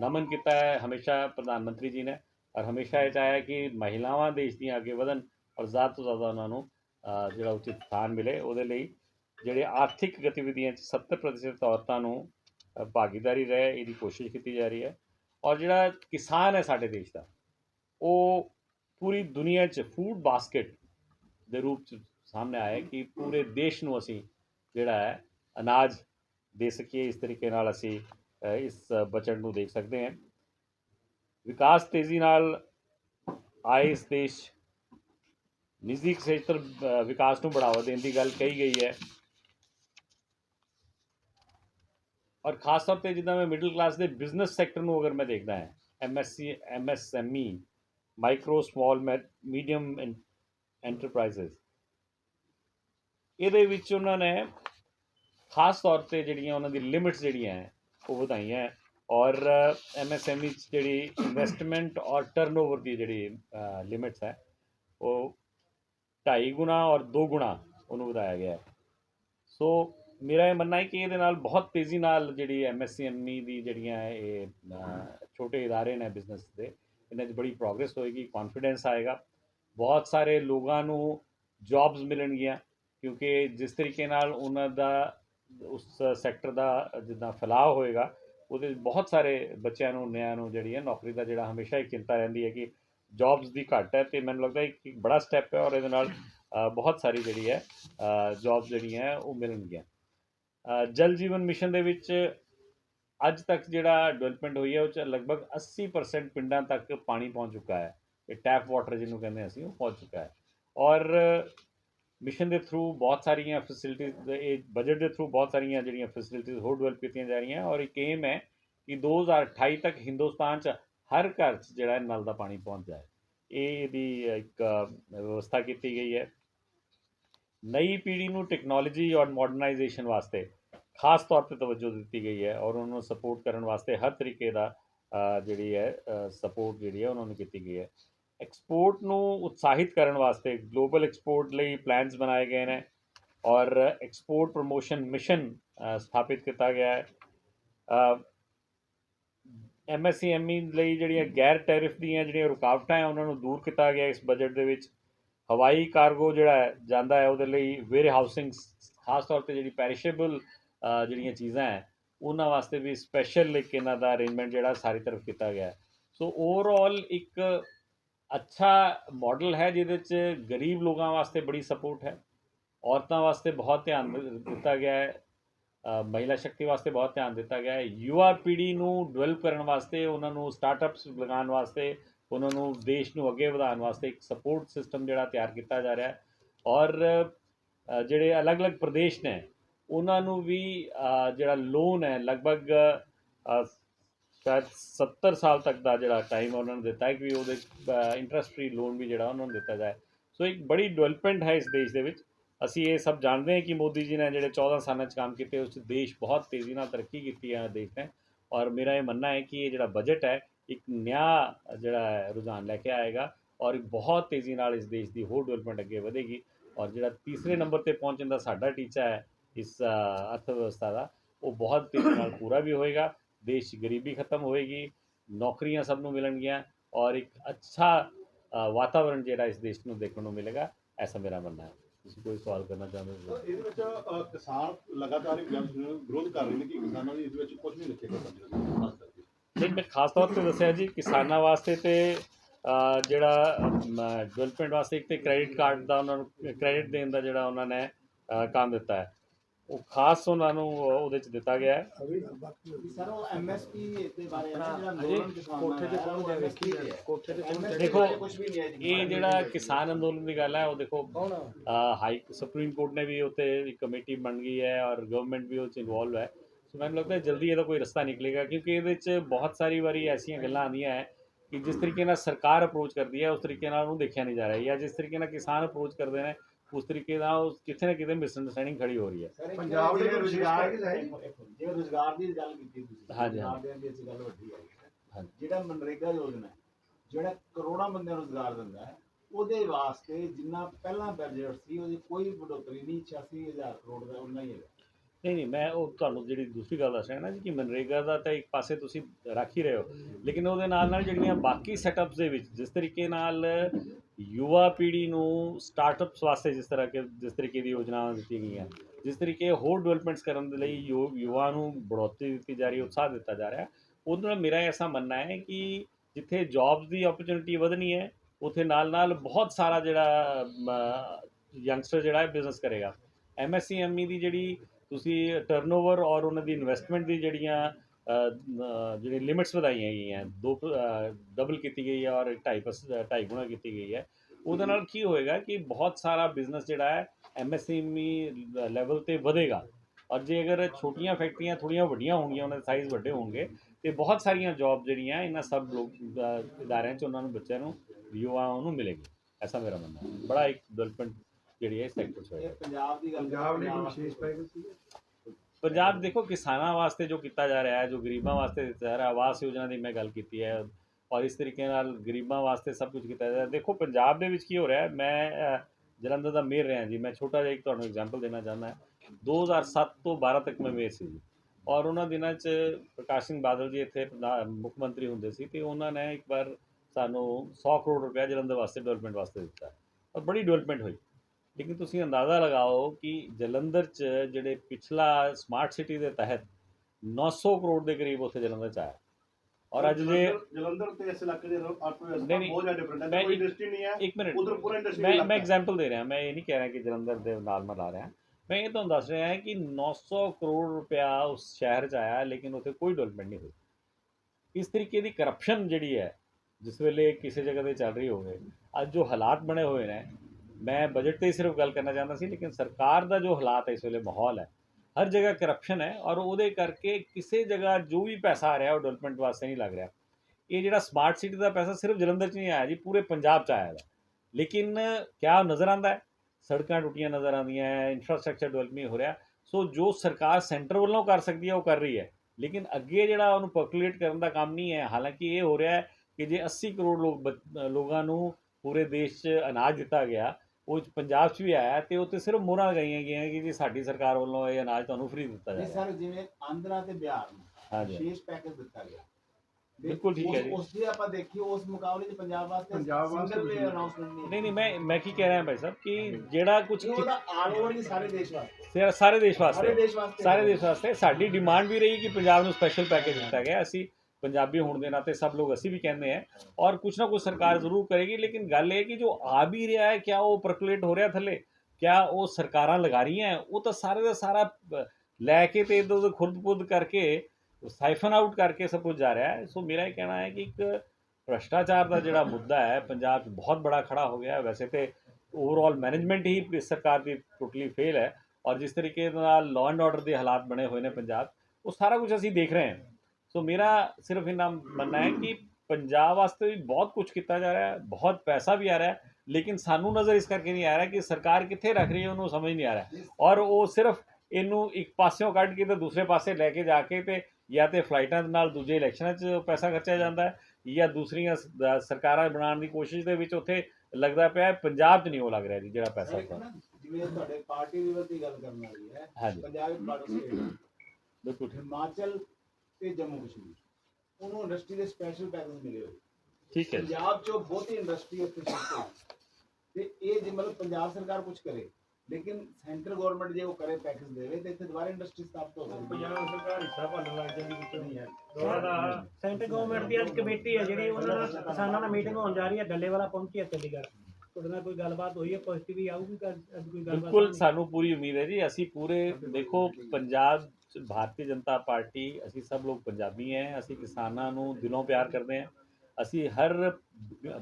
ਨਮਨ ਕੀਤਾ ਹੈ, ਹਮੇਸ਼ਾ ਪ੍ਰਧਾਨ ਮੰਤਰੀ ਜੀ ਨੇ ਔਰ ਹਮੇਸ਼ਾ ਇਹ ਚਾਹਿਆ ਕਿ ਮਹਿਲਾਵਾਂ ਦੇਸ਼ ਦੀਆਂ ਅੱਗੇ ਵਧਣ ਔਰ ਜ਼ਿਆਦਾ ਤੋਂ ਜ਼ਿਆਦਾ ਉਹਨਾਂ ਨੂੰ ਜਿਹੜਾ ਉਚਿਤ ਸਥਾਨ ਮਿਲੇ, ਉਹਦੇ ਲਈ ਜਿਹੜੇ ਆਰਥਿਕ ਗਤੀਵਿਧੀਆਂ 'ਚ 70% ਔਰਤਾਂ ਨੂੰ ਭਾਗੀਦਾਰੀ ਰਹੇ ਇਹਦੀ ਕੋਸ਼ਿਸ਼ ਕੀਤੀ ਜਾ ਰਹੀ ਹੈ ਔਰ ਜਿਹੜਾ ਕਿਸਾਨ ਹੈ ਸਾਡੇ ਦੇਸ਼ ਦਾ, ਉਹ ਪੂਰੀ ਦੁਨੀਆ 'ਚ ਫੂਡ ਬਾਸਕਟ ਦੇ ਰੂਪ 'ਚ ਸਾਹਮਣੇ ਆਇਆ ਕਿ ਪੂਰੇ ਦੇਸ਼ ਨੂੰ ਅਸੀਂ ਜਿਹੜਾ ਹੈ ਅਨਾਜ ਦੇ ਸਕੀਏ, ਇਸ ਤਰੀਕੇ ਨਾਲ ਅਸੀਂ ਇਸ ਬਜਟ ਨੂੰ ਦੇਖ ਸਕਦੇ ਹਾਂ। ਵਿਕਾਸ ਤੇਜ਼ੀ ਨਾਲ ਆਏ ਇਸ ਦੇਸ਼, ਨਿੱਜੀ ਖੇਤਰ ਵਿਕਾਸ ਨੂੰ ਬੜਾਵਾ ਦੇਣ ਦੀ ਗੱਲ ਕਹੀ ਗਈ ਹੈ। ਔਰ ਖਾਸ ਤੌਰ ਤੇ ਜਿੱਦਾਂ ਮੈਂ ਮਿਡਲ ਕਲਾਸ ਦੇ ਬਿਜ਼ਨਸ ਸੈਕਟਰ ਨੂੰ ਅਗਰ ਮੈਂ ਦੇਖਦਾ ਹਾਂ MSC MSME micro small medium enterprises ਇਹਦੇ ਵਿੱਚ ਉਹਨਾਂ ਨੇ ਖਾਸ ਤੌਰ ਤੇ ਜਿਹੜੀਆਂ ਉਹਨਾਂ ਦੀ ਲਿਮਿਟਸ ਜਿਹੜੀਆਂ ਹੈ, ਉਹ ਵਧਾਈਆਂ ਹੈ ਔਰ ਐਮਐਸਐਮਈ ਚ ਜਿਹੜੀ ਇਨਵੈਸਟਮੈਂਟ ਔਰ ਟਰਨਓਵਰ ਦੀ ਜਿਹੜੀ ਲਿਮਿਟਸ ਹੈ, ਉਹ ਢਾਈ ਗੁਣਾ ਔਰ 2 ਗੁਣਾ ਉਹਨੂੰ ਵਧਾਇਆ ਗਿਆ ਹੈ। ਸੋ ਮੇਰਾ ਇਹ ਮੰਨਣਾ ਹੈ ਕਿ ਇਹਦੇ ਨਾਲ ਬਹੁਤ ਤੇਜ਼ੀ ਨਾਲ ਜਿਹੜੀ ਐਮਐਸਐਮਈ ਦੀ ਜਿਹੜੀਆਂ ਇਹ ਛੋਟੇ ਇਦਾਰੇ ਨੇ ਬਿਜ਼ਨਸ ਦੇ, ਇਹਨਾਂ 'ਚ ਬੜੀ ਪ੍ਰੋਗਰੈਸ ਹੋਏਗੀ ਕੌਨਫੀਡੈਂਸ ਆਏਗਾ। ਬਹੁਤ ਸਾਰੇ ਲੋਕਾਂ ਨੂੰ ਜੌਬਸ ਮਿਲਣਗੀਆਂ, ਕਿਉਂਕਿ ਜਿਸ ਤਰੀਕੇ ਨਾਲ ਉਹਨਾਂ ਦਾ, ਉਸ ਸੈਕਟਰ ਦਾ ਜਿੱਦਾਂ ਫੈਲਾਅ ਹੋਏਗਾ, ਉਹਦੇ ਬਹੁਤ ਸਾਰੇ ਬੱਚਿਆਂ ਨੂੰ, ਨਿਆਂ ਨੂੰ ਜਿਹੜੀ ਹੈ ਨੌਕਰੀ ਦਾ ਜਿਹੜਾ ਹਮੇਸ਼ਾ ਹੀ ਚਿੰਤਾ ਰਹਿੰਦੀ ਹੈ ਕਿ ਜੌਬਸ ਦੀ ਘੱਟ ਹੈ ਤੇ ਮੈਨੂੰ ਲੱਗਦਾ ਇੱਕ ਬੜਾ ਸਟੈਪ ਹੈ ਔਰ ਇਹਦੇ ਨਾਲ ਬਹੁਤ ਸਾਰੀ ਜਿਹੜੀ ਹੈ ਜੌਬਸ ਜਿਹੜੀਆਂ ਉਹ ਮਿਲਣਗੀਆਂ। ਜਲ ਜੀਵਨ ਮਿਸ਼ਨ ਦੇ ਵਿੱਚ ਅੱਜ ਤੱਕ ਜਿਹੜਾ ਡਿਵੈਲਪਮੈਂਟ ਹੋਈ ਹੈ, ਉਹ ਚ ਲਗਭਗ 80% ਪਿੰਡਾਂ ਤੱਕ ਪਾਣੀ ਪਹੁੰਚ ਚੁੱਕਾ ਹੈ। ਇਹ ਟੈਪ ਵਾਟਰ ਜਿਹਨੂੰ ਕਹਿੰਦੇ ਅਸੀਂ, ਉਹ ਪਹੁੰਚ ਚੁੱਕਾ ਹੈ। ਔਰ ਮਿਸ਼ਨ ਦੇ ਥਰੂ ਬਹੁਤ ਸਾਰੀਆਂ ਫੈਸਿਲਿਟੀਜ਼ ਇਹ ਬਜਟ ਦੇ ਥਰੂ ਬਹੁਤ ਸਾਰੀਆਂ ਜਿਹੜੀਆਂ ਫੈਸਿਲਿਟੀਜ਼ ਹੋਰ ਡਿਵੈਲਪ ਕੀਤੀਆਂ ਜਾ ਰਹੀਆਂ। ਔਰ ਇੱਕ ਏਮ ਹੈ ਕਿ 2028 ਤੱਕ ਹਿੰਦੁਸਤਾਨ 'ਚ ਹਰ ਘਰ 'ਚ ਜਿਹੜਾ ਨਲ ਦਾ ਪਾਣੀ ਪਹੁੰਚ ਜਾਏ। ਇਹ ਇਹਦੀ ਇੱਕ ਵਿਵਸਥਾ ਕੀਤੀ ਗਈ ਹੈ। ਨਈ ਪੀੜ੍ਹੀ ਨੂੰ ਟੈਕਨੋਲੋਜੀ ਔਰ ਮਾਡਰਨਾਈਜੇਸ਼ਨ ਵਾਸਤੇ ਖਾਸ ਤੌਰ ਤੇ ਤਵੱਜੋ ਦਿੱਤੀ ਗਈ ਹੈ ਔਰ ਉਹਨਾਂ ਨੂੰ ਸਪੋਰਟ ਕਰਨ ਵਾਸਤੇ ਹਰ ਤਰੀਕੇ ਦਾ ਜਿਹੜੀ ਹੈ ਸਪੋਰਟ ਜਿਹੜੀ ਹੈ ਉਹਨਾਂ ਨੂੰ ਕੀਤੀ ਗਈ ਹੈ। ਐਕਸਪੋਰਟ ਨੂੰ ਉਤਸ਼ਾਹਿਤ ਕਰਨ ਵਾਸਤੇ ਗਲੋਬਲ ਐਕਸਪੋਰਟ ਲਈ ਪਲਾਨਸ ਬਣਾਏ ਗਏ ਨੇ ਔਰ ਐਕਸਪੋਰਟ ਪ੍ਰੋਮੋਸ਼ਨ ਮਿਸ਼ਨ ਸਥਾਪਿਤ ਕੀਤਾ ਗਿਆ ਹੈ। ਐਮਐਸਸੀਐਮਈ ਲਈ ਜਿਹੜੀਆਂ ਗੈਰ ਟੈਰਿਫ ਦੀਆਂ ਜਿਹੜੀਆਂ ਰੁਕਾਵਟਾਂ ਹੈ ਉਹਨਾਂ ਨੂੰ ਦੂਰ ਕੀਤਾ ਗਿਆ ਇਸ ਬਜਟ ਦੇ ਵਿੱਚ। ਹਵਾਈ ਕਾਰਗੋ ਜਿਹੜਾ ਜਾਂਦਾ ਹੈ, ਉਹਦੇ ਲਈ ਵੇਅਰ ਹਾਊਸਿੰਗ ਖਾਸ ਤੌਰ ਤੇ ਜਿਹੜੀ ਪੈਰਿਸ਼ੇਬਲ ਜਿਹੜੀਆਂ ਚੀਜ਼ਾਂ ਹੈ, ਉਹਨਾਂ ਵਾਸਤੇ ਵੀ ਸਪੈਸ਼ਲ ਇੱਕ ਇਹਨਾਂ ਦਾ ਅਰੇਂਜਮੈਂਟ ਜਿਹੜਾ ਸਾਰੀ ਤਰਫ ਕੀਤਾ ਗਿਆ ਸੋ ਓਵਰਆਲ ਇੱਕ ਅੱਛਾ ਮਾਡਲ ਹੈ, ਜਿਹਦੇ 'ਚ ਗਰੀਬ ਲੋਕਾਂ ਵਾਸਤੇ ਬੜੀ ਸਪੋਰਟ ਹੈ। ਔਰਤਾਂ ਵਾਸਤੇ ਬਹੁਤ ਧਿਆਨ ਦਿੱਤਾ ਗਿਆ ਹੈ। ਮਹਿਲਾ ਸ਼ਕਤੀ ਵਾਸਤੇ ਬਹੁਤ ਧਿਆਨ ਦਿੱਤਾ ਗਿਆ ਹੈ। ਯੂਆ ਪੀੜ੍ਹੀ ਨੂੰ ਡਿਵੈਲਪ ਕਰਨ ਵਾਸਤੇ, ਉਹਨਾਂ ਨੂੰ ਸਟਾਰਟਅਪਸ ਲਗਾਉਣ ਵਾਸਤੇ ਉਹਨਾਂ ਨੂੰ ਦੇਸ਼ ਨੂੰ ਅੱਗੇ ਵਧਾਉਣ ਵਾਸਤੇ ਇੱਕ ਸਪੋਰਟ ਸਿਸਟਮ ਜਿਹੜਾ ਤਿਆਰ ਕੀਤਾ ਜਾ ਰਿਹਾ ਹੈ। ਔਰ ਜਿਹੜੇ ਅਲੱਗ-ਅਲੱਗ ਪ੍ਰਦੇਸ਼ ਨੇ ਉਹਨਾਂ ਨੂੰ ਵੀ ਜਿਹੜਾ ਲੋਨ ਹੈ ਲਗਭਗ ਅ, ਸ਼ਾਇਦ 70 ਸਾਲ ਤੱਕ ਦਾ ਜਿਹੜਾ ਟਾਈਮ ਉਹਨਾਂ ਨੂੰ ਦਿੱਤਾ ਹੈ ਕਿ ਵੀ ਉਹਦੇ ਇੰਟਰਸਟ ਫ੍ਰੀ ਲੋਨ ਵੀ ਜਿਹੜਾ ਉਹਨਾਂ ਨੂੰ ਦਿੱਤਾ ਜਾਏ। ਸੋ ਇੱਕ ਬੜੀ ਡਿਵੈਲਪਮੈਂਟ ਹੈ ਇਸ ਦੇਸ਼ ਦੇ ਵਿੱਚ। ਅਸੀਂ ਇਹ ਸਭ ਜਾਣਦੇ ਹਾਂ ਕਿ ਮੋਦੀ ਜੀ ਨੇ ਜਿਹੜੇ 14 ਸਾਲਾਂ 'ਚ ਕੰਮ ਕੀਤੇ ਉਸ 'ਚ ਦੇਸ਼ ਬਹੁਤ ਤੇਜ਼ੀ ਨਾਲ ਤਰੱਕੀ ਕੀਤੀ ਹੈ ਦੇਸ਼ ਨੇ। ਔਰ ਮੇਰਾ ਇਹ ਮੰਨਣਾ ਹੈ ਕਿ ਇਹ ਜਿਹੜਾ ਬਜਟ ਹੈ ਇੱਕ ਨਿਆ ਜਿਹੜਾ ਹੈ ਰੁਝਾਨ ਲੈ ਕੇ ਆਏਗਾ ਔਰ ਇੱਕ ਬਹੁਤ ਤੇਜ਼ੀ ਨਾਲ ਇਸ ਦੇਸ਼ ਦੀ ਹੋਰ ਡਿਵੈਲਪਮੈਂਟ ਅੱਗੇ ਵਧੇਗੀ ਔਰ ਜਿਹੜਾ ਤੀਸਰੇ ਨੰਬਰ ਤੇ ਪਹੁੰਚਣ ਦਾ ਸਾਡਾ ਟੀਚਾ ਹੈ ਇਸ ਅਰਥ ਵਿਵਸਥਾ ਦਾ ਉਹ ਬਹੁਤ ਤੇਜ਼ੀ ਨਾਲ ਪੂਰਾ ਵੀ ਹੋਏਗਾ ਦੇਸ਼ 'ਚ ਗਰੀਬੀ ਖਤਮ ਹੋਏਗੀ ਨੌਕਰੀਆਂ ਸਭ ਨੂੰ ਮਿਲਣਗੀਆਂ ਔਰ ਇੱਕ ਅੱਛਾ ਅ, ਵਾਤਾਵਰਣ ਜਿਹੜਾ ਇਸ ਦੇਸ਼ ਨੂੰ ਦੇਖਣ ਨੂੰ ਮਿਲੇਗਾ ਐਸਾ ਮੇਰਾ ਮੰਨਣਾ ਹੈ। ਤੁਸੀਂ ਕੋਈ ਸਵਾਲ ਕਰਨਾ ਚਾਹੁੰਦੇ ਹੋ? ਇਹਦੇ ਵਿੱਚ ਕਿਸਾਨ ਲਗਾਤਾਰ ਵਿਰੋਧ ਕਰ ਰਹੇ ਨੇ ਕਿ ਕਿਸਾਨਾਂ ਦੀ ਇਸ ਵਿੱਚ ਕੁਝ ਨਹੀਂ ਰੱਖਿਆ ਨਹੀਂ ਮੈਂ ਖਾਸ ਤੌਰ ਤੇ ਦੱਸਿਆ ਜੀ ਕਿਸਾਨਾਂ ਵਾਸਤੇ ਤੇ ਜਿਹੜਾ ਡਿਵੈਲਪਮੈਂਟ ਵਾਸਤੇ ਇੱਕ ਤੇ ਕ੍ਰੈਡਿਟ ਕਾਰਡ ਦਾ ਉਹਨਾਂ ਨੂੰ ਕ੍ਰੈਡਿਟ ਦੇਣ ਦਾ ਜਿਹੜਾ ਉਹਨਾਂ ਨੇ ਕੰਮ ਦਿੱਤਾ ਹੈ। ਉਹ ਖਾਸ ਉਹਨਾਂ ਨੂੰ ਉਹਦੇ ਚ ਦਿੱਤਾ ਗਿਆ ਹੈ। ਸਰ ਉਹ ਐਮਐਸਪੀ ਦੇ ਬਾਰੇ ਜਿਹੜਾ ਅੰਦੋਲਨ ਕੋਠੇ ਤੇ ਕੌਣ। ਕੋਠੇ ਤੇ ਕੌਣ ਦੇਖੋ, ਬਾਰੇ ਕੁਛ ਵੀ ਨਹੀਂ ਹੈ ਜੀ। ਇਹ ਜਿਹੜਾ ਕਿਸਾਨ ਅੰਦੋਲਨ ਦੀ ਗੱਲ ਹੈ ਉਹ ਦੇਖੋ ਹਾਈ ਸੁਪਰੀਮ ਕੋਰਟ ਨੇ ਵੀ ਉੱਤੇ ਇੱਕ ਕਮੇਟੀ ਬਣ ਗਈ ਹੈ ਔਰ ਗਵਰਨਮੈਂਟ ਵੀ ਉਹ 'ਚ ਇਨਵੋਲਵ ਹੈ। ਸੋ ਮੈਨੂੰ ਲੱਗਦਾ ਹੈ ਜਲਦੀ ਇਹਦਾ ਕੋਈ ਰਸਤਾ ਨਿਕਲੇਗਾ ਕਿਉਂਕਿ ਇਹਦੇ 'ਚ ਬਹੁਤ ਸਾਰੀ ਵਾਰੀ ਐਸੀਆਂ ਗੱਲਾਂ ਆਉਂਦੀਆਂ ਹੈ ਕਿ ਜਿਸ ਤਰੀਕੇ ਨਾਲ ਸਰਕਾਰ ਅਪਰੋਚ ਕਰਦੀ ਹੈ ਉਸ ਤਰੀਕੇ ਨਾਲ ਉਹਨੂੰ ਦੇਖਿਆ ਨਹੀਂ ਜਾ ਰਿਹਾ ਜਾਂ ਜਿਸ ਤਰੀਕੇ ਨਾਲ ਕਿਸਾਨ ਅਪਰੋਚ ਕਰਦੇ ਨੇ ਉਸ ਤਰੀਕੇ ਨਾਲ ਉਸ ਕਿਤੇ ਨਾ ਕਿਤੇ ਮਿਸਅੰਡਰਸਟੈਂਡਿੰਗ ਖੜੀ ਹੋ ਰਹੀ ਹੈ ਪੰਜਾਬ ਦੇ ਰੁਜ਼ਗਾਰ। ਜਿਵੇਂ ਦੀ ਗੱਲ ਕੀਤੀ ਤੁਸੀਂ ਹਾਂਜੀ, ਰੁਜ਼ਗਾਰ ਦੇਣ ਦੀ ਅਸੀਂ ਗੱਲ ਵੱਡੀ ਹੈ ਹਾਂਜੀ। ਜਿਹੜਾ ਮਨਰੇਗਾ ਯੋਜਨਾ ਹੈ, ਜਿਹੜਾ ਕਰੋੜਾਂ ਬੰਦਿਆਂ ਨੂੰ ਰੁਜ਼ਗਾਰ ਦਿੰਦਾ ਹੈ ਉਹਦੇ ਵਾਸਤੇ ਜਿੰਨਾ ਪਹਿਲਾਂ ਬਜਟ ਸੀ ਉਹਦੀ ਕੋਈ ਵਧੋਤਰੀ ਨਹੀਂ 86000 ਕਰੋੜ ਦਾ ਉਹਨਾਂ ਹੀ ਹੈਗਾ ਨਹੀਂ ਨਹੀਂ, ਮੈਂ ਉਹ ਤੁਹਾਨੂੰ ਜਿਹੜੀ ਦੂਸਰੀ ਗੱਲ ਦੱਸ ਰਿਹਾ ਨਾ ਜੀ ਕਿ ਮਨਰੇਗਾ ਦਾ ਤਾਂ ਇੱਕ ਪਾਸੇ ਤੁਸੀਂ ਰੱਖ ਹੀ ਰਹੇ ਹੋ, ਲੇਕਿਨ ਉਹਦੇ ਨਾਲ ਨਾਲ ਜਿਹੜੀਆਂ ਬਾਕੀ ਸੈਟਅਪਸ ਦੇ ਵਿੱਚ, ਜਿਸ ਤਰੀਕੇ ਨਾਲ ਯੁਵਾ ਪੀੜ੍ਹੀ ਨੂੰ ਸਟਾਰਟਅਪਸ ਵਾਸਤੇ ਜਿਸ ਤਰ੍ਹਾਂ ਕਿ, ਜਿਸ ਤਰੀਕੇ ਦੀ ਯੋਜਨਾਵਾਂ ਦਿੱਤੀਆਂ ਗਈਆਂ, ਜਿਸ ਤਰੀਕੇ ਹੋਰ ਡਿਵੈਲਪਮੈਂਟਸ ਕਰਨ ਦੇ ਲਈ ਯੁ- ਯੁਵਾ ਨੂੰ ਬੜੋਤਰੀ ਦਿੱਤੀ ਜਾ ਰਹੀ ਹੈ, ਉਤਸ਼ਾਹ ਦਿੱਤਾ ਜਾ ਰਿਹਾ ਉਹਦੇ ਨਾਲ ਮੇਰਾ ਐਸਾ ਮੰਨਣਾ ਹੈ ਕਿ ਜਿੱਥੇ ਜੌਬਸ ਦੀ ਓਪਰਚੁਨਿਟੀ ਵਧਣੀ ਹੈ, ਉੱਥੇ ਨਾਲ ਨਾਲ ਬਹੁਤ ਸਾਰਾ ਜਿਹੜਾ ਯੰਗਸਟਰ ਜਿਹੜਾ ਹੈ ਬਿਜ਼ਨਸ ਕਰੇਗਾ। ਐਮਐਸਸੀਐਮਈ ਦੀ ਜਿਹੜੀ ਤੁਸੀਂ ਟਰਨਓਵਰ ਔਰ ਉਹਨਾਂ ਦੀ ਇਨਵੈਸਟਮੈਂਟ ਦੀ ਜਿਹੜੀਆਂ ਜਿਹੜੀ ਲਿਮਿਟਸ ਵਧਾਈਆਂ ਗਈਆਂ, ਦੋ ਡਬਲ ਕੀਤੀ ਗਈ ਹੈ ਔਰ 2.5 ਢਾਈ ਗੁਣਾ ਕੀਤੀ ਗਈ ਹੈ। ਉਹਦੇ ਨਾਲ ਕੀ ਹੋਏਗਾ ਕਿ ਬਹੁਤ ਸਾਰਾ ਬਿਜ਼ਨਸ ਜਿਹੜਾ ਹੈ ਐਮਐਸਐਮਈ ਲੈਵਲ ਤੇ ਵਧੇਗਾ। ਔਰ ਜੇ ਅਗਰ ਛੋਟੀਆਂ ਫੈਕਟਰੀਆਂ ਥੋੜੀਆਂ ਵੱਡੀਆਂ ਹੋਣਗੀਆਂ, ਉਹਨਾਂ ਦੇ ਸਾਈਜ਼ ਵੱਡੇ ਹੋਣਗੇ, ਤੇ ਬਹੁਤ ਸਾਰੀਆਂ ਜੌਬ ਜਿਹੜੀਆਂ ਇਹਨਾਂ ਸਭ ਲੋਕ ਇਦਾਰਿਆਂ 'ਚ ਉਹਨਾਂ ਨੂੰ ਬੱਚਿਆਂ ਨੂੰ, ਯੁਵਾਵਾਂ ਨੂੰ ਮਿਲੇਗੀ। ਐਸਾ ਮੇਰਾ ਮੰਨਣਾ ਹੈ। ਬੜਾ ਇੱਕ ਡਿਵੈਲਪਮੈਂਟ ਜਿਹੜੀ ਹੈ ਸੈਕਟਰ 'ਚ ਹੋਏਗਾ ਪੰਜਾਬ ਦੀ ਗੱਲ ਪੰਜਾਬ ਲਈ ਕੋਈ ਵਿਸ਼ੇਸ਼ ਪੈਕੇਜ ਸੀ ਪੰਜਾਬ ਦੇਖੋ ਕਿਸਾਨਾਂ ਵਾਸਤੇ ਜੋ ਕੀਤਾ ਜਾ ਰਿਹਾ ਹੈ ਜੋ ਗਰੀਬਾਂ ਵਾਸਤੇ ਦਿੱਤਾ ਜਾ ਰਿਹਾ ਆਵਾਸ ਯੋਜਨਾ ਦੀ ਮੈਂ ਗੱਲ ਕੀਤੀ ਹੈ ਔਰ ਇਸ ਤਰੀਕੇ ਨਾਲ ਗਰੀਬਾਂ ਵਾਸਤੇ ਸਭ ਕੁਝ ਕੀਤਾ ਜਾ ਰਿਹਾ। ਦੇਖੋ ਪੰਜਾਬ ਦੇ ਵਿੱਚ ਕੀ ਹੋ ਰਿਹਾ ਹੈ? ਮੈਂ ਜਲੰਧਰ ਦਾ ਮੇਅਰ ਰਿਹਾ ਜੀ। ਮੈਂ ਛੋਟਾ ਜਿਹਾ ਇੱਕ ਤੁਹਾਨੂੰ ਐਗਜ਼ਾਮਪਲ ਦੇਣਾ ਚਾਹੁੰਦਾ ਹਾਂ। 2007 ਤੋਂ 12 ਤੱਕ ਮੈਂ ਮੇਅਰ ਸੀ ਜੀ। ਔਰ ਉਹਨਾਂ ਦਿਨਾਂ 'ਚ ਪ੍ਰਕਾਸ਼ ਸਿੰਘ ਬਾਦਲ ਜੀ ਇੱਥੇ ਮੁੱਖ ਮੰਤਰੀ ਹੁੰਦੇ ਸੀ ਤੇ ਉਹਨਾਂ ਨੇ ਇੱਕ ਵਾਰ ਸਾਨੂੰ 100 ਕਰੋੜ ਰੁਪਏ ਜਲੰਧਰ ਵਾਸਤੇ ਡਿਵੈਲਪਮੈਂਟ ਵਾਸਤੇ ਦਿੱਤਾ। ਔਰ ਬੜੀ ਡਿਵੈਲਪਮੈਂਟ ਹੋਈ। ਲੇਕਿਨ ਤੁਸੀਂ ਅੰਦਾਜ਼ਾ ਲਗਾਓ ਕਿ ਜਲੰਧਰ 'ਚ ਜਿਹੜੇ ਪਿਛਲਾ ਸਮਾਰਟ ਸਿਟੀ ਦੇ ਤਹਿਤ 900 ਕਰੋੜ ਦੇ ਕਰੀਬ ਉੱਥੇ ਜਲੰਧਰ 'ਚ ਆਇਆ। ਔਰ ਅੱਜ ਜੇ ਜਲੰਧਰ- ਤੇ ਇਸ ਇਲਾਕੇ ਦੇ ਅਰਥ ਨਹੀਂ, ਵਿਵਸਥਾ ਨਹੀਂ, ਬਹੁਤ ਜ਼ਿਆਦਾ ਡਿਫਰੈਂਟ ਹੈ। ਕੋਈ ਇੰਡਸਟਰੀ ਨਹੀਂ ਹੈ। ਇੱਕ ਮਿੰਟ। ਉਧਰ ਪੂਰਾ ਇੰਡਸਟਰੀ ਮੈਂ ਮੈਂ ਐਗਜ਼ਾਮਪਲ ਦੇ ਰਿਹਾ। ਮੈਂ ਇਹ ਨਹੀਂ ਕਹਿ ਰਿਹਾ ਕਿ ਜਲੰਧਰ ਦੇ ਨਾਲ ਮੈਂ ਲਾ ਰਿਹਾ। ਮੈਂ ਇਹ ਤੁਹਾਨੂੰ ਦੱਸ ਰਿਹਾ ਕਿ 900 ਕਰੋੜ ਰੁਪਇਆ ਉਸ ਸ਼ਹਿਰ 'ਚ ਆਇਆ ਲੇਕਿਨ ਉੱਥੇ ਕੋਈ ਡਿਵੈਲਪਮੈਂਟ ਨਹੀਂ ਹੋਈ। ਇਸ ਤਰੀਕੇ ਦੀ ਕਰਪਸ਼ਨ ਜਿਹੜੀ ਹੈ ਜਿਸ ਵੇਲੇ ਕਿਸੇ ਜਗ੍ਹਾ ਤੇ ਚੱਲ ਰਹੀ ਹੋਵੇ ਅੱਜ ਜੋ ਹਾਲਾਤ ਬਣੇ ਹੋਏ ਨੇ ਮੈਂ ਬਜਟ ਤੇ ਹੀ ਸਿਰਫ ਗੱਲ ਕਰਨਾ ਚਾਹੁੰਦਾ ਸੀ, ਲੇਕਿਨ ਸਰਕਾਰ ਦਾ ਜੋ ਹਾਲਾਤ ਹੈ ਇਸ ਵੇਲੇ ਮਾਹੌਲ ਹੈ, ਹਰ ਜਗ੍ਹਾ ਕਰਪਸ਼ਨ ਹੈ ਔਰ ਉਹਦੇ ਕਰਕੇ ਕਿਸੇ ਜਗ੍ਹਾ ਜੋ ਵੀ ਪੈਸਾ ਆ ਰਿਹਾ ਉਹ ਡਿਵੈਲਪਮੈਂਟ ਵਾਸਤੇ ਨਹੀਂ ਲੱਗ ਰਿਹਾ। ਇਹ ਜਿਹੜਾ ਸਮਾਰਟ ਸਿਟੀ ਦਾ ਪੈਸਾ ਸਿਰਫ ਜਲੰਧਰ 'ਚ ਨਹੀਂ ਆਇਆ ਜੀ, ਪੂਰੇ ਪੰਜਾਬ 'ਚ ਆਇਆ ਹੈ ਲੇਕਿਨ ਕਿਆ ਨਜ਼ਰ ਆਂਦਾ ਹੈ? ਸੜਕਾਂ ਟੁੱਟੀਆਂ ਨਜ਼ਰ ਆਉਂਦੀਆਂ ਹੈ ਇਨਫਰਾਸਟ੍ਰਕਚਰ ਡਿਵੈਲਪ ਹੋ ਰਿਹਾ। ਸੋ ਜੋ ਸਰਕਾਰ ਸੈਂਟਰ ਵੱਲੋਂ ਕਰ ਸਕਦੀ ਹੈ, ਉਹ ਕਰ ਰਹੀ ਹੈ। ਲੇਕਿਨ ਅੱਗੇ ਜਿਹੜਾ ਉਹਨੂੰ ਪਰਕੂਲੇਟ ਕਰਨ ਦਾ ਕੰਮ ਨਹੀਂ ਹੈ, ਹਾਲਾਂਕਿ ਇਹ ਹੋ ਰਿਹਾ ਹੈ ਕਿ ਜੇ 80 ਕਰੋੜ ਲੋਕ ਬੱਚ- ਲੋਕਾਂ ਨੂੰ ਪੂਰੇ ਦੇਸ਼ 'ਚ ਅਨਾਜ ਦਿੱਤਾ ਗਿਆ ਉਹ ਪੰਜਾਬ 'ਚ ਵੀ ਆਇਆ ਤੇ ਉੱਥੇ ਸਿਰਫ ਮੋਹਰਾਂ ਲਗਾਈਆਂ ਗਈਆਂ ਕਿ ਜੀ ਸਾਡੀ ਸਰਕਾਰ ਵੱਲੋਂ ਇਹ ਅਨਾਜ ਤੁਹਾਨੂੰ ਫ੍ਰੀ ਦਿੱਤਾ ਜਾਏਗਾ ਸਰ ਜਿਵੇਂ ਆਂਧਰਾ ਤੇ ਬਿਹਾਰ ਨੂੰ ਹਾਂਜੀ। ਵਿਸ਼ੇਸ਼ ਪੈਕੇਜ ਦਿੱਤਾ ਗਿਆ। ਤੇ ਬਿਲਕੁਲ ਠੀਕ ਹੈ ਜੀ। ਉਸ ਦੀ ਆਪਾਂ ਦੇਖੀਏ ਉਸ ਮੁਕਾਬਲੇ 'ਚ ਪੰਜਾਬ ਵਾਸਤੇ ਪੰਜਾਬ ਵਾਸਤੇ ਨਹੀਂ ਨਹੀਂ ਨਹੀਂ ਮੈਂ ਮੈਂ ਕੀ ਕਹਿ ਰਿਹਾ ਭਾਈ ਸਾਹਿਬ ਕਿ ਜਿਹੜਾ ਕੁਝ ਇਹ ਉਹਦਾ ਆਲ ਓਵਰ ਨਹੀਂ ਸਾਰੇ ਦੇਸ਼ ਵਾਸਤੇ। ਸਾਰੇ ਦੇਸ਼ ਸਾਰੇ ਵਾਸਤੇ ਦੇਸ਼ ਵਾਸਤੇ। ਸਾਰੇ ਦੇਸ਼ ਵਾਸਤੇ। ਸਾਡੀ ਡਿਮਾਂਡ ਵੀ ਰਹੀ ਕਿ ਪੰਜਾਬ ਨੂੰ ਸਪੈਸ਼ਲ ਪੈਕੇਜ ਦਿੱਤਾ ਗਿਆ। ਅਸੀਂ ਪੰਜਾਬੀ ਹੋਣ ਦੇ ਨਾਤੇ ਸਭ ਲੋਕ ਅਸੀਂ ਵੀ ਕਹਿੰਦੇ ਆ ਔਰ ਕੁਛ ਨਾ ਕੁਛ ਸਰਕਾਰ ਜ਼ਰੂਰ ਕਰੇਗੀ ਲੇਕਿਨ ਗੱਲ ਇਹ ਹੈ ਕਿ ਜੋ ਆ ਵੀ ਰਿਹਾ ਹੈ ਕਿਆ ਉਹ ਪਰਕੂਲੇਟ ਹੋ ਰਿਹਾ ਥੱਲੇ ਕਿਆ ਉਹ ਸਰਕਾਰਾਂ ਲਗਾ ਰਹੀਆਂ ਉਹ ਤਾਂ ਸਾਰੇ ਦਾ ਸਾਰਾ ਅ, ਲੈ ਕੇ ਤੇ ਇਧਰ ਉਧਰ ਖੁਰਦ-ਪੁਰਦ ਕਰਕੇ ਸਾਈਫਨ ਆਊਟ ਕਰਕੇ ਸਭ ਕੁਝ ਜਾ ਰਿਹਾ ਹੈ। ਸੋ ਮੇਰਾ ਇਹ ਕਹਿਣਾ ਹੈ ਕਿ ਇੱਕ ਭ੍ਰਸ਼ਟਾਚਾਰ ਦਾ ਜਿਹੜਾ ਮੁੱਦਾ ਹੈ ਪੰਜਾਬ 'ਚ ਬਹੁਤ ਬੜਾ ਖੜਾ ਹੋ ਗਿਆ ਹੈ। ਵੈਸੇ ਤੇ ਓਵਰਆਲ ਮੈਨੇਜਮੈਂਟ ਹੀ ਇਸ ਸਰਕਾਰ ਦੀ ਟੋਟਲੀ ਫੇਲ ਹੈ ਔਰ ਜਿਸ ਤਰੀਕੇ ਨਾਲ ਲਾਅ ਐਂਡ ਆਰਡਰ ਦੇ ਹਾਲਾਤ ਬਣੇ ਹੋਏ ਨੇ ਪੰਜਾਬ ਉਹ ਸਾਰਾ ਕੁਝ ਅਸੀਂ ਦੇਖ ਰਹੇ ਹਾਂ। ਸੋ ਮੇਰਾ ਸਿਰਫ ਇੰਨਾ ਮੰਨਣਾ ਹੈ ਕਿ ਪੰਜਾਬ ਵਾਸਤੇ ਵੀ ਬਹੁਤ ਕੁਝ ਕੀਤਾ ਜਾ ਰਿਹਾ ਹੈ ਬਹੁਤ ਪੈਸਾ ਵੀ ਆ ਰਿਹਾ ਹੈ ਲੇਕਿਨ ਸਾਨੂੰ ਨਜ਼ਰ ਇਸ ਕਰਕੇ ਨਹੀਂ ਆ ਰਿਹਾ ਕਿ ਸਰਕਾਰ ਕਿੱਥੇ ਰੱਖ ਰਹੀ ਹੈ ਉਹਨੂੰ ਸਮਝ ਨਹੀਂ ਆ ਰਿਹਾ ਔਰ ਉਹ ਸਿਰਫ ਇਹਨੂੰ ਇੱਕ ਪਾਸਿਓਂ ਕੱਢ ਕੇ ਤੇ ਦੂਸਰੇ ਪਾਸੇ ਲੈ ਕੇ ਜਾ ਕੇ ਤੇ ਜਾਂ ਤੇ ਫਲਾਈਟਾਂ ਦੇ ਨਾਲ ਦੂਜੇ ਇਲੈਕਸ਼ਨਾਂ 'ਚ ਪੈਸਾ ਖਰਚਿਆ ਜਾਂਦਾ ਹੈ ਜਾਂ ਦੂਸਰੀਆਂ ਸਰਕਾਰਾਂ ਬਣਾਉਣ ਦੀ ਕੋਸ਼ਿਸ਼ ਦੇ ਵਿੱਚ ਉੱਥੇ ਲੱਗਦਾ ਪਿਆ ਪੰਜਾਬ 'ਚ ਨਹੀਂ ਉਹ ਲੱਗ ਰਿਹਾ ਜੀ ਜਿਹੜਾ ਪੈਸਾ। ਨਾ ਜਿਵੇਂ ਤੁਹਾਡੇ ਪਾਰਟੀ ਦੀ ਗੱਲ ਕਰਨ ਵਾਲੀ ਹੈ ਪੰਜਾਬ ਇੱਕ ਹੈ। ਬਿਲਕੁਲ ਹਿਮਾਚਲ ਤੇ ਜੰਮੂ ਕਸ਼ਮੀਰ। ਉਹਨੂੰ ਇੰਡਸਟਰੀ ਦੇ ਸਪੈਸ਼ਲ ਪੈਕੇਜ ਮਿਲੇ ਹੋਏ। ਠੀਕ ਹੈ ਜੀ। ਪੰਜਾਬ 'ਚੋਂ ਬਹੁਤੀ ਇੰਡਸਟਰੀ ਉੱਥੇ ਸ਼ਿਫਟ ਹੋਈ। ਤੇ ਇਹ ਜੇ ਮਤਲਬ ਪੰਜਾਬ ਸਰਕਾਰ ਕੁਝ ਕਰੇ ਲੇਕਿਨ ਸੈਂਟਰ ਗਵਰਨਮੈਂਟ ਜੇ ਉਹ ਕਰੇ ਪੈਕੇਜ ਦੇਵੇ ਤੇ ਇੱਥੇ ਦੁਬਾਰਾ ਇੰਡਸਟਰੀ ਸਥਾਪਿਤ ਹੋ ਸਕਦੀ ਪੰਜਾਬ ਸਰਕਾਰ ਹਿੱਸਾ ਭੰਨ ਲੱਗ ਜਾਂਦੀ ਵਿੱਚ ਨਹੀਂ ਹੈ। ਦੁਬਾਰਾ ਸੈਂਟਰ ਗਵਰਨਮੈਂਟ ਦੀ ਅੱਜ ਕਮੇਟੀ ਹੈ ਜਿਹੜੀ ਉਹਨਾਂ ਨਾਲ ਕਿਸਾਨਾਂ ਨਾਲ ਮੀਟਿੰਗ ਹੋਣ ਜਾ ਰਹੀ ਹੈ ਡੱਲੇਵਾਲਾ ਪਹੁੰਚੀ ਹੈ ਚੰਡੀਗੜ੍ਹ ਤੁਹਾਡੇ ਨਾਲ ਕੋਈ ਗੱਲਬਾਤ ਹੋਈ ਹੈ ਪੋਜ਼ਿਟਿਵ ਹੀ ਆਊਗੀ ਕਿ ਅੱਜ ਕੋਈ ਗੱਲਬਾਤ ਬਿਲਕੁਲ? ਸਾਨੂੰ ਪੂਰੀ ਉਮੀਦ ਹੈ ਜੀ ਅਸੀਂ ਪੂਰੇ ਦੇਖੋ ਪੰਜਾਬ ਭਾਰਤੀ ਜਨਤਾ ਪਾਰਟੀ, ਅਸੀਂ ਸਭ ਲੋਕ ਪੰਜਾਬੀ ਹੈ ਅਸੀਂ ਕਿਸਾਨਾਂ ਨੂੰ ਦਿਲੋਂ ਪਿਆਰ ਕਰਦੇ ਹਾਂ ਅਸੀਂ ਹਰ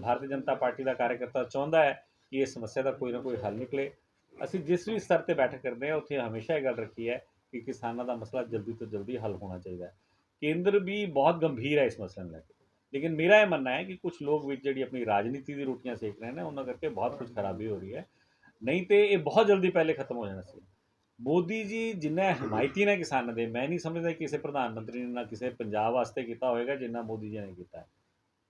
ਭਾਰਤੀ ਜਨਤਾ ਪਾਰਟੀ ਦਾ ਕਾਰਜਕਰਤਾ ਚਾਹੁੰਦਾ ਹੈ ਕਿ ਇਸ ਸਮੱਸਿਆ ਦਾ ਕੋਈ ਨਾ ਕੋਈ ਹੱਲ ਨਿਕਲੇ। ਅਸੀਂ ਜਿਸ ਵੀ ਸਤਰ ਤੇ ਬੈਠਕ ਕਰਦੇ ਹਾਂ ਉੱਥੇ ਹਮੇਸ਼ਾ ਇਹ ਗੱਲ ਰੱਖੀ ਹੈ ਕਿ ਕਿਸਾਨਾਂ ਦਾ ਮਸਲਾ ਜਲਦੀ ਤੋਂ ਜਲਦੀ ਹੱਲ ਹੋਣਾ ਚਾਹੀਦਾ ਹੈ ਕੇਂਦਰ ਵੀ ਬਹੁਤ ਗੰਭੀਰ ਹੈ ਇਸ ਮਸਲੇ ਨੂੰ ਲੈ ਕੇ। ਲੇਕਿਨ ਮੇਰਾ ਇਹ ਮੰਨਣਾ ਹੈ ਕਿ ਕੁਝ ਲੋਕ ਵਿੱਚ ਜਿਹੜੀ ਆਪਣੀ ਰਾਜਨੀਤੀ ਦੀ ਰੋਟੀਆਂ ਸੇਕ ਰਹੇ ਨੇ, ਉਹਨਾਂ ਕਰਕੇ ਬਹੁਤ ਕੁਝ ਖਰਾਬੀ ਹੋ ਰਹੀ ਹੈ ਨਹੀਂ ਤੇ ਇਹ ਬਹੁਤ ਜਲਦੀ ਪਹਿਲੇ ਖਤਮ ਹੋ ਜਾਣਾ ਸੀ। ਮੋਦੀ ਜੀ ਜਿੰਨਾ ਹਮਾਇਤੀ ਨੇ ਕਿਸਾਨਾਂ ਦੇ ਮੈਂ ਨਹੀਂ ਸਮਝਦਾ ਕਿ ਕਿਸੇ ਪ੍ਰਧਾਨ ਮੰਤਰੀ ਨੇ ਨਾ ਕਿਸੇ ਪੰਜਾਬ ਵਾਸਤੇ ਕੀਤਾ ਹੋਵੇਗਾ ਜਿੰਨਾ ਮੋਦੀ ਜੀ ਨੇ ਕੀਤਾ।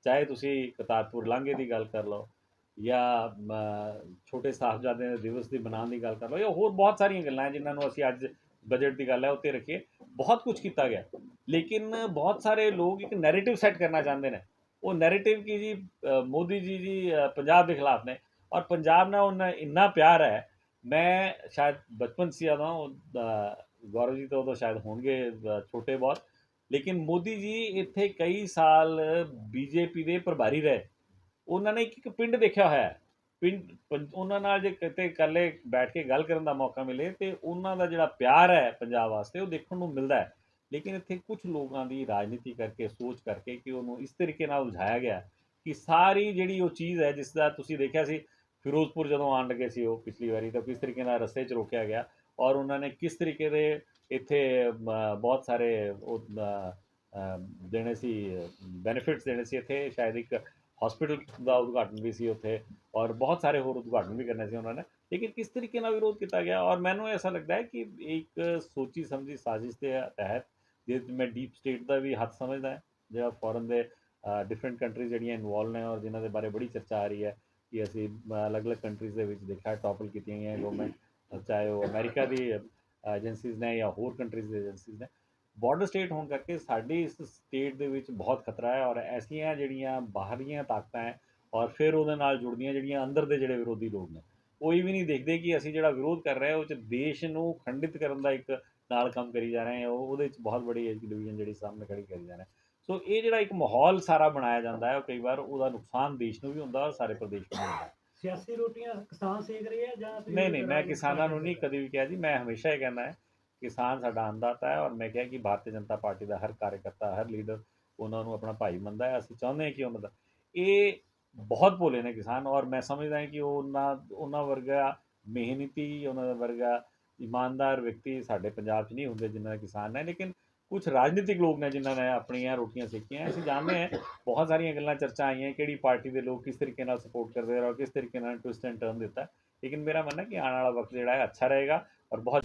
ਚਾਹੇ ਤੁਸੀਂ ਕਰਤਾਰਪੁਰ ਲਾਂਘੇ ਦੀ ਗੱਲ ਕਰ ਲਓ ਜਾਂ ਛੋਟੇ ਸਾਹਿਬਜ਼ਾਦੇ ਦੇ ਦਿਵਸ ਦੀ ਬਣਾਉਣ ਦੀ ਗੱਲ ਕਰ ਲਓ ਜਾਂ ਹੋਰ ਬਹੁਤ ਸਾਰੀਆਂ ਗੱਲਾਂ ਹੈ ਜਿਨ੍ਹਾਂ ਨੂੰ ਅਸੀਂ ਅੱਜ ਬਜਟ ਦੀ ਗੱਲ ਹੈ ਉੱਤੇ ਰੱਖੀਏ। ਬਹੁਤ ਕੁਝ ਕੀਤਾ ਗਿਆ। ਲੇਕਿਨ ਬਹੁਤ ਸਾਰੇ ਲੋਕ ਇੱਕ ਨੈਰੇਟਿਵ ਸੈੱਟ ਕਰਨਾ ਚਾਹੁੰਦੇ ਨੇ। ਉਹ ਨੈਰੇਟਿਵ ਕੀ ਜੀ? ਮੋਦੀ ਜੀ ਜੀ ਪੰਜਾਬ ਦੇ ਖਿਲਾਫ ਨੇ। ਔਰ ਪੰਜਾਬ ਨਾਲ ਉਹਨਾਂ ਇੰਨਾ ਪਿਆਰ ਹੈ ਮੈਂ ਸ਼ਾਇਦ ਬਚਪਨ ਸੀ ਆਦਾ ਗੌਰਵ ਜੀ ਤੋਂ ਉਦੋਂ ਸ਼ਾਇਦ ਹੋਣਗੇ ਛੋਟੇ ਬਹੁਤ। ਲੇਕਿਨ ਮੋਦੀ ਜੀ ਇੱਥੇ ਕਈ ਸਾਲ ਬੀਜੇਪੀ ਦੇ ਪ੍ਰਭਾਰੀ ਰਹੇ। ਉਹਨਾਂ ਨੇ ਇੱਕ ਇੱਕ ਪਿੰਡ ਦੇਖਿਆ ਹੋਇਆ ਪਿੰਡ, ਪੰ- ਉਹਨਾਂ ਨਾਲ ਜੇ ਕਿਤੇ ਇਕੱਲੇ ਬੈਠ ਕੇ ਗੱਲ ਕਰਨ ਦਾ ਮੌਕਾ ਮਿਲੇ, ਤੇ ਉਹਨਾਂ ਦਾ ਜਿਹੜਾ ਪਿਆਰ ਹੈ ਪੰਜਾਬ ਵਾਸਤੇ, ਉਹ ਦੇਖਣ ਨੂੰ ਮਿਲਦਾ ਹੈ। ਲੇਕਿਨ ਇੱਥੇ ਕੁਝ ਲੋਕਾਂ ਦੀ ਰਾਜਨੀਤੀ ਕਰਕੇ, ਸੋਚ ਕਰਕੇ ਕਿ ਉਹਨੂੰ ਇਸ ਤਰੀਕੇ ਨਾਲ ਉਲਝਾਇਆ ਗਿਆ ਕਿ ਸਾਰੀ ਜਿਹੜੀ ਉਹ ਚੀਜ਼ ਹੈ, ਜਿਸ ਦਾ ਤੁਸੀਂ ਦੇਖਿਆ ਸੀ ਫਿਰੋਜ਼ਪੁਰ ਜਦੋਂ ਆਉਣ ਲੱਗੇ ਸੀ ਉਹ ਪਿਛਲੀ ਵਾਰੀ, ਤਾਂ ਕਿਸ ਤਰੀਕੇ ਨਾਲ ਰਸਤੇ 'ਚ ਰੋਕਿਆ ਗਿਆ ਔਰ ਉਹਨਾਂ ਨੇ ਕਿਸ ਤਰੀਕੇ ਦੇ ਇੱਥੇ ਬਹੁਤ ਸਾਰੇ ਉਹ ਦੇਣੇ ਸੀ ਬੈਨੀਫਿਟਸ ਦੇਣੇ ਸੀ ਇੱਥੇ, ਸ਼ਾਇਦ ਇੱਕ ਹਸਪੀਟਲ ਦਾ ਉਦਘਾਟਨ ਵੀ ਸੀ ਉੱਥੇ ਔਰ ਬਹੁਤ ਸਾਰੇ ਹੋਰ ਉਦਘਾਟਨ ਵੀ ਕਰਨੇ ਸੀ ਉਹਨਾਂ ਨੇ। ਲੇਕਿਨ ਕਿਸ ਤਰੀਕੇ ਨਾਲ ਵਿਰੋਧ ਕੀਤਾ ਗਿਆ? ਔਰ ਮੈਨੂੰ ਐਸਾ ਲੱਗਦਾ ਹੈ ਕਿ ਇੱਕ ਸੋਚੀ ਸਮਝੀ ਸਾਜ਼ਿਸ਼ ਦੇ ਤਹਿਤ ਜਿਸ ਮੈਂ ਡੀਪ ਸਟੇਟ ਦਾ ਵੀ ਹੱਥ ਸਮਝਦਾ ਹੈ ਜਿਹੜਾ ਫੋਰਨ ਦੇ ਡਿਫਰੈਂਟ ਕੰਟਰੀਜ਼ ਜਿਹੜੀਆਂ ਇਨਵੋਲਵ ਨੇ ਔਰ ਜਿਨ੍ਹਾਂ ਦੇ ਬਾਰੇ ਬੜੀ ਚਰਚਾ ਆ ਰਹੀ ਹੈ ਕਿ ਅਸੀਂ ਅਲੱਗ-ਅਲੱਗ ਕੰਟਰੀਜ਼ ਦੇ ਵਿੱਚ ਦੇਖਿਆ ਟੌਪਲ ਕੀਤੀਆਂ ਗਈਆਂ ਗਵਰਨਮੈਂਟ ਚਾਹੇ ਉਹ ਅਮਰੀਕਾ ਦੀ ਏਜੰਸੀਜ਼ ਨੇ ਜਾਂ ਹੋਰ ਕੰਟਰੀਜ਼ ਦੇ ਏਜੰਸੀਜ਼ ਨੇ। ਬਾਰਡਰ ਸਟੇਟ ਹੋਣ ਕਰਕੇ ਸਾਡੀ ਇਸ ਸਟੇਟ ਦੇ ਵਿੱਚ ਬਹੁਤ ਖਤਰਾ ਹੈ ਔਰ ਐਸੀਆਂ ਜਿਹੜੀਆਂ ਬਾਹਰੀਆਂ ਤਾਕਤਾਂ ਹੈ ਔਰ ਫਿਰ ਉਹਦੇ ਨਾਲ ਜੁੜਦੀਆਂ ਜਿਹੜੀਆਂ ਅੰਦਰ ਦੇ ਜਿਹੜੇ ਵਿਰੋਧੀ ਲੋਕ ਨੇ ਉਹ ਇਹ ਵੀ ਨਹੀਂ ਦੇਖਦੇ ਕਿ ਅਸੀਂ ਜਿਹੜਾ ਵਿਰੋਧ ਕਰ ਰਹੇ ਹਾਂ, ਉਹ ਚ ਦੇਸ਼ ਨੂੰ ਖੰਡਿਤ ਕਰਨ ਦਾ ਇੱਕ ਨਾਲ ਕੰਮ ਕਰੀ ਜਾ ਰਹੇ ਹਾਂ, ਉਹ ਉਹਦੇ ਵਿੱਚ ਬਹੁਤ ਬੜੀ ਇੱਕ ਡਿਵੀਜ਼ਨ ਜਿਹੜੀ ਸਾਹਮਣੇ ਖੜੀ ਕਰੀ ਜਾ ਰਹੇ ਸੋ ਇਹ ਜਿਹੜਾ ਇੱਕ ਮਾਹੌਲ ਸਾਰਾ ਬਣਾਇਆ ਜਾਂਦਾ ਹੈ ਉਹ ਕਈ ਵਾਰ ਉਹਦਾ ਨੁਕਸਾਨ ਦੇਸ਼ ਨੂੰ ਵੀ ਹੁੰਦਾ ਔਰ ਸਾਰੇ ਪ੍ਰਦੇਸ਼ ਨੂੰ ਵੀ ਹੁੰਦਾ। ਸਿਆਸੀ ਰੋਟੀਆਂ ਕਿਸਾਨ ਸੇਕ ਰਹੇ ਆ ਜਾਂ ਨਹੀਂ ਨਹੀਂ ਮੈਂ ਕਿਸਾਨਾਂ ਨੂੰ ਨਹੀਂ ਕਦੀ ਵੀ ਕਿਹਾ ਜੀ ਮੈਂ ਹਮੇਸ਼ਾ ਇਹ ਕਹਿੰਦਾ ਹੈ ਕਿਸਾਨ ਸਾਡਾ ਅੰਨਦਾਤਾ ਹੈ ਔਰ ਮੈਂ ਕਿਹਾ ਕਿ ਭਾਰਤੀ ਜਨਤਾ ਪਾਰਟੀ ਦਾ ਹਰ ਕਾਰਜਕਰਤਾ ਹਰ ਲੀਡਰ ਉਹਨਾਂ ਨੂੰ ਆਪਣਾ ਭਾਈ ਮੰਨਦਾ ਹੈ ਅਸੀਂ ਚਾਹੁੰਦੇ ਹਾਂ ਕਿ ਉਹਨਾਂ ਦਾ ਇਹ ਬਹੁਤ ਭੋਲੇ ਨੇ ਕਿਸਾਨ ਔਰ ਮੈਂ ਸਮਝਦਾ ਹਾਂ ਕਿ ਉਹ ਉਹਨਾਂ ਉਹਨਾਂ ਵਰਗਾ ਮਿਹਨਤੀ ਉਹਨਾਂ ਦਾ ਵਰਗਾ ਇਮਾਨਦਾਰ ਵਿਅਕਤੀ ਸਾਡੇ ਪੰਜਾਬ 'ਚ ਨਹੀਂ ਹੁੰਦੇ ਜਿਨ੍ਹਾਂ ਦੇ ਕਿਸਾਨ ਨੇ ਲੇਕਿਨ ਕੁਝ ਰਾਜਨੀਤਿਕ ਲੋਕ ਨੇ ਜਿਨ੍ਹਾਂ ਨੇ ਆਪਣੀਆਂ ਰੋਟੀਆਂ ਸੇਕੀਆਂ। ਅਸੀਂ ਜਾਣਦੇ ਹਾਂ ਬਹੁਤ ਸਾਰੀਆਂ ਗੱਲਾਂ, ਚਰਚਾ ਆਈਆਂ, ਕਿਹੜੀ ਪਾਰਟੀ ਦੇ ਲੋਕ ਕਿਸ ਤਰੀਕੇ ਨਾਲ ਸਪੋਰਟ ਕਰਦੇ ਰਹੇ ਔਰ ਕਿਸ ਤਰੀਕੇ ਨਾਲ ਟਵਿਸਟ ਐਂਡ ਟਰਨ ਦਿੱਤਾ। ਲੇਕਿਨ ਮੇਰਾ ਮੰਨਣਾ ਕਿ ਆਉਣ ਵਾਲਾ ਵਕਤ ਜਿਹੜਾ ਹੈ ਅੱਛਾ ਰਹੇਗਾ ਔਰ ਬਹੁਤ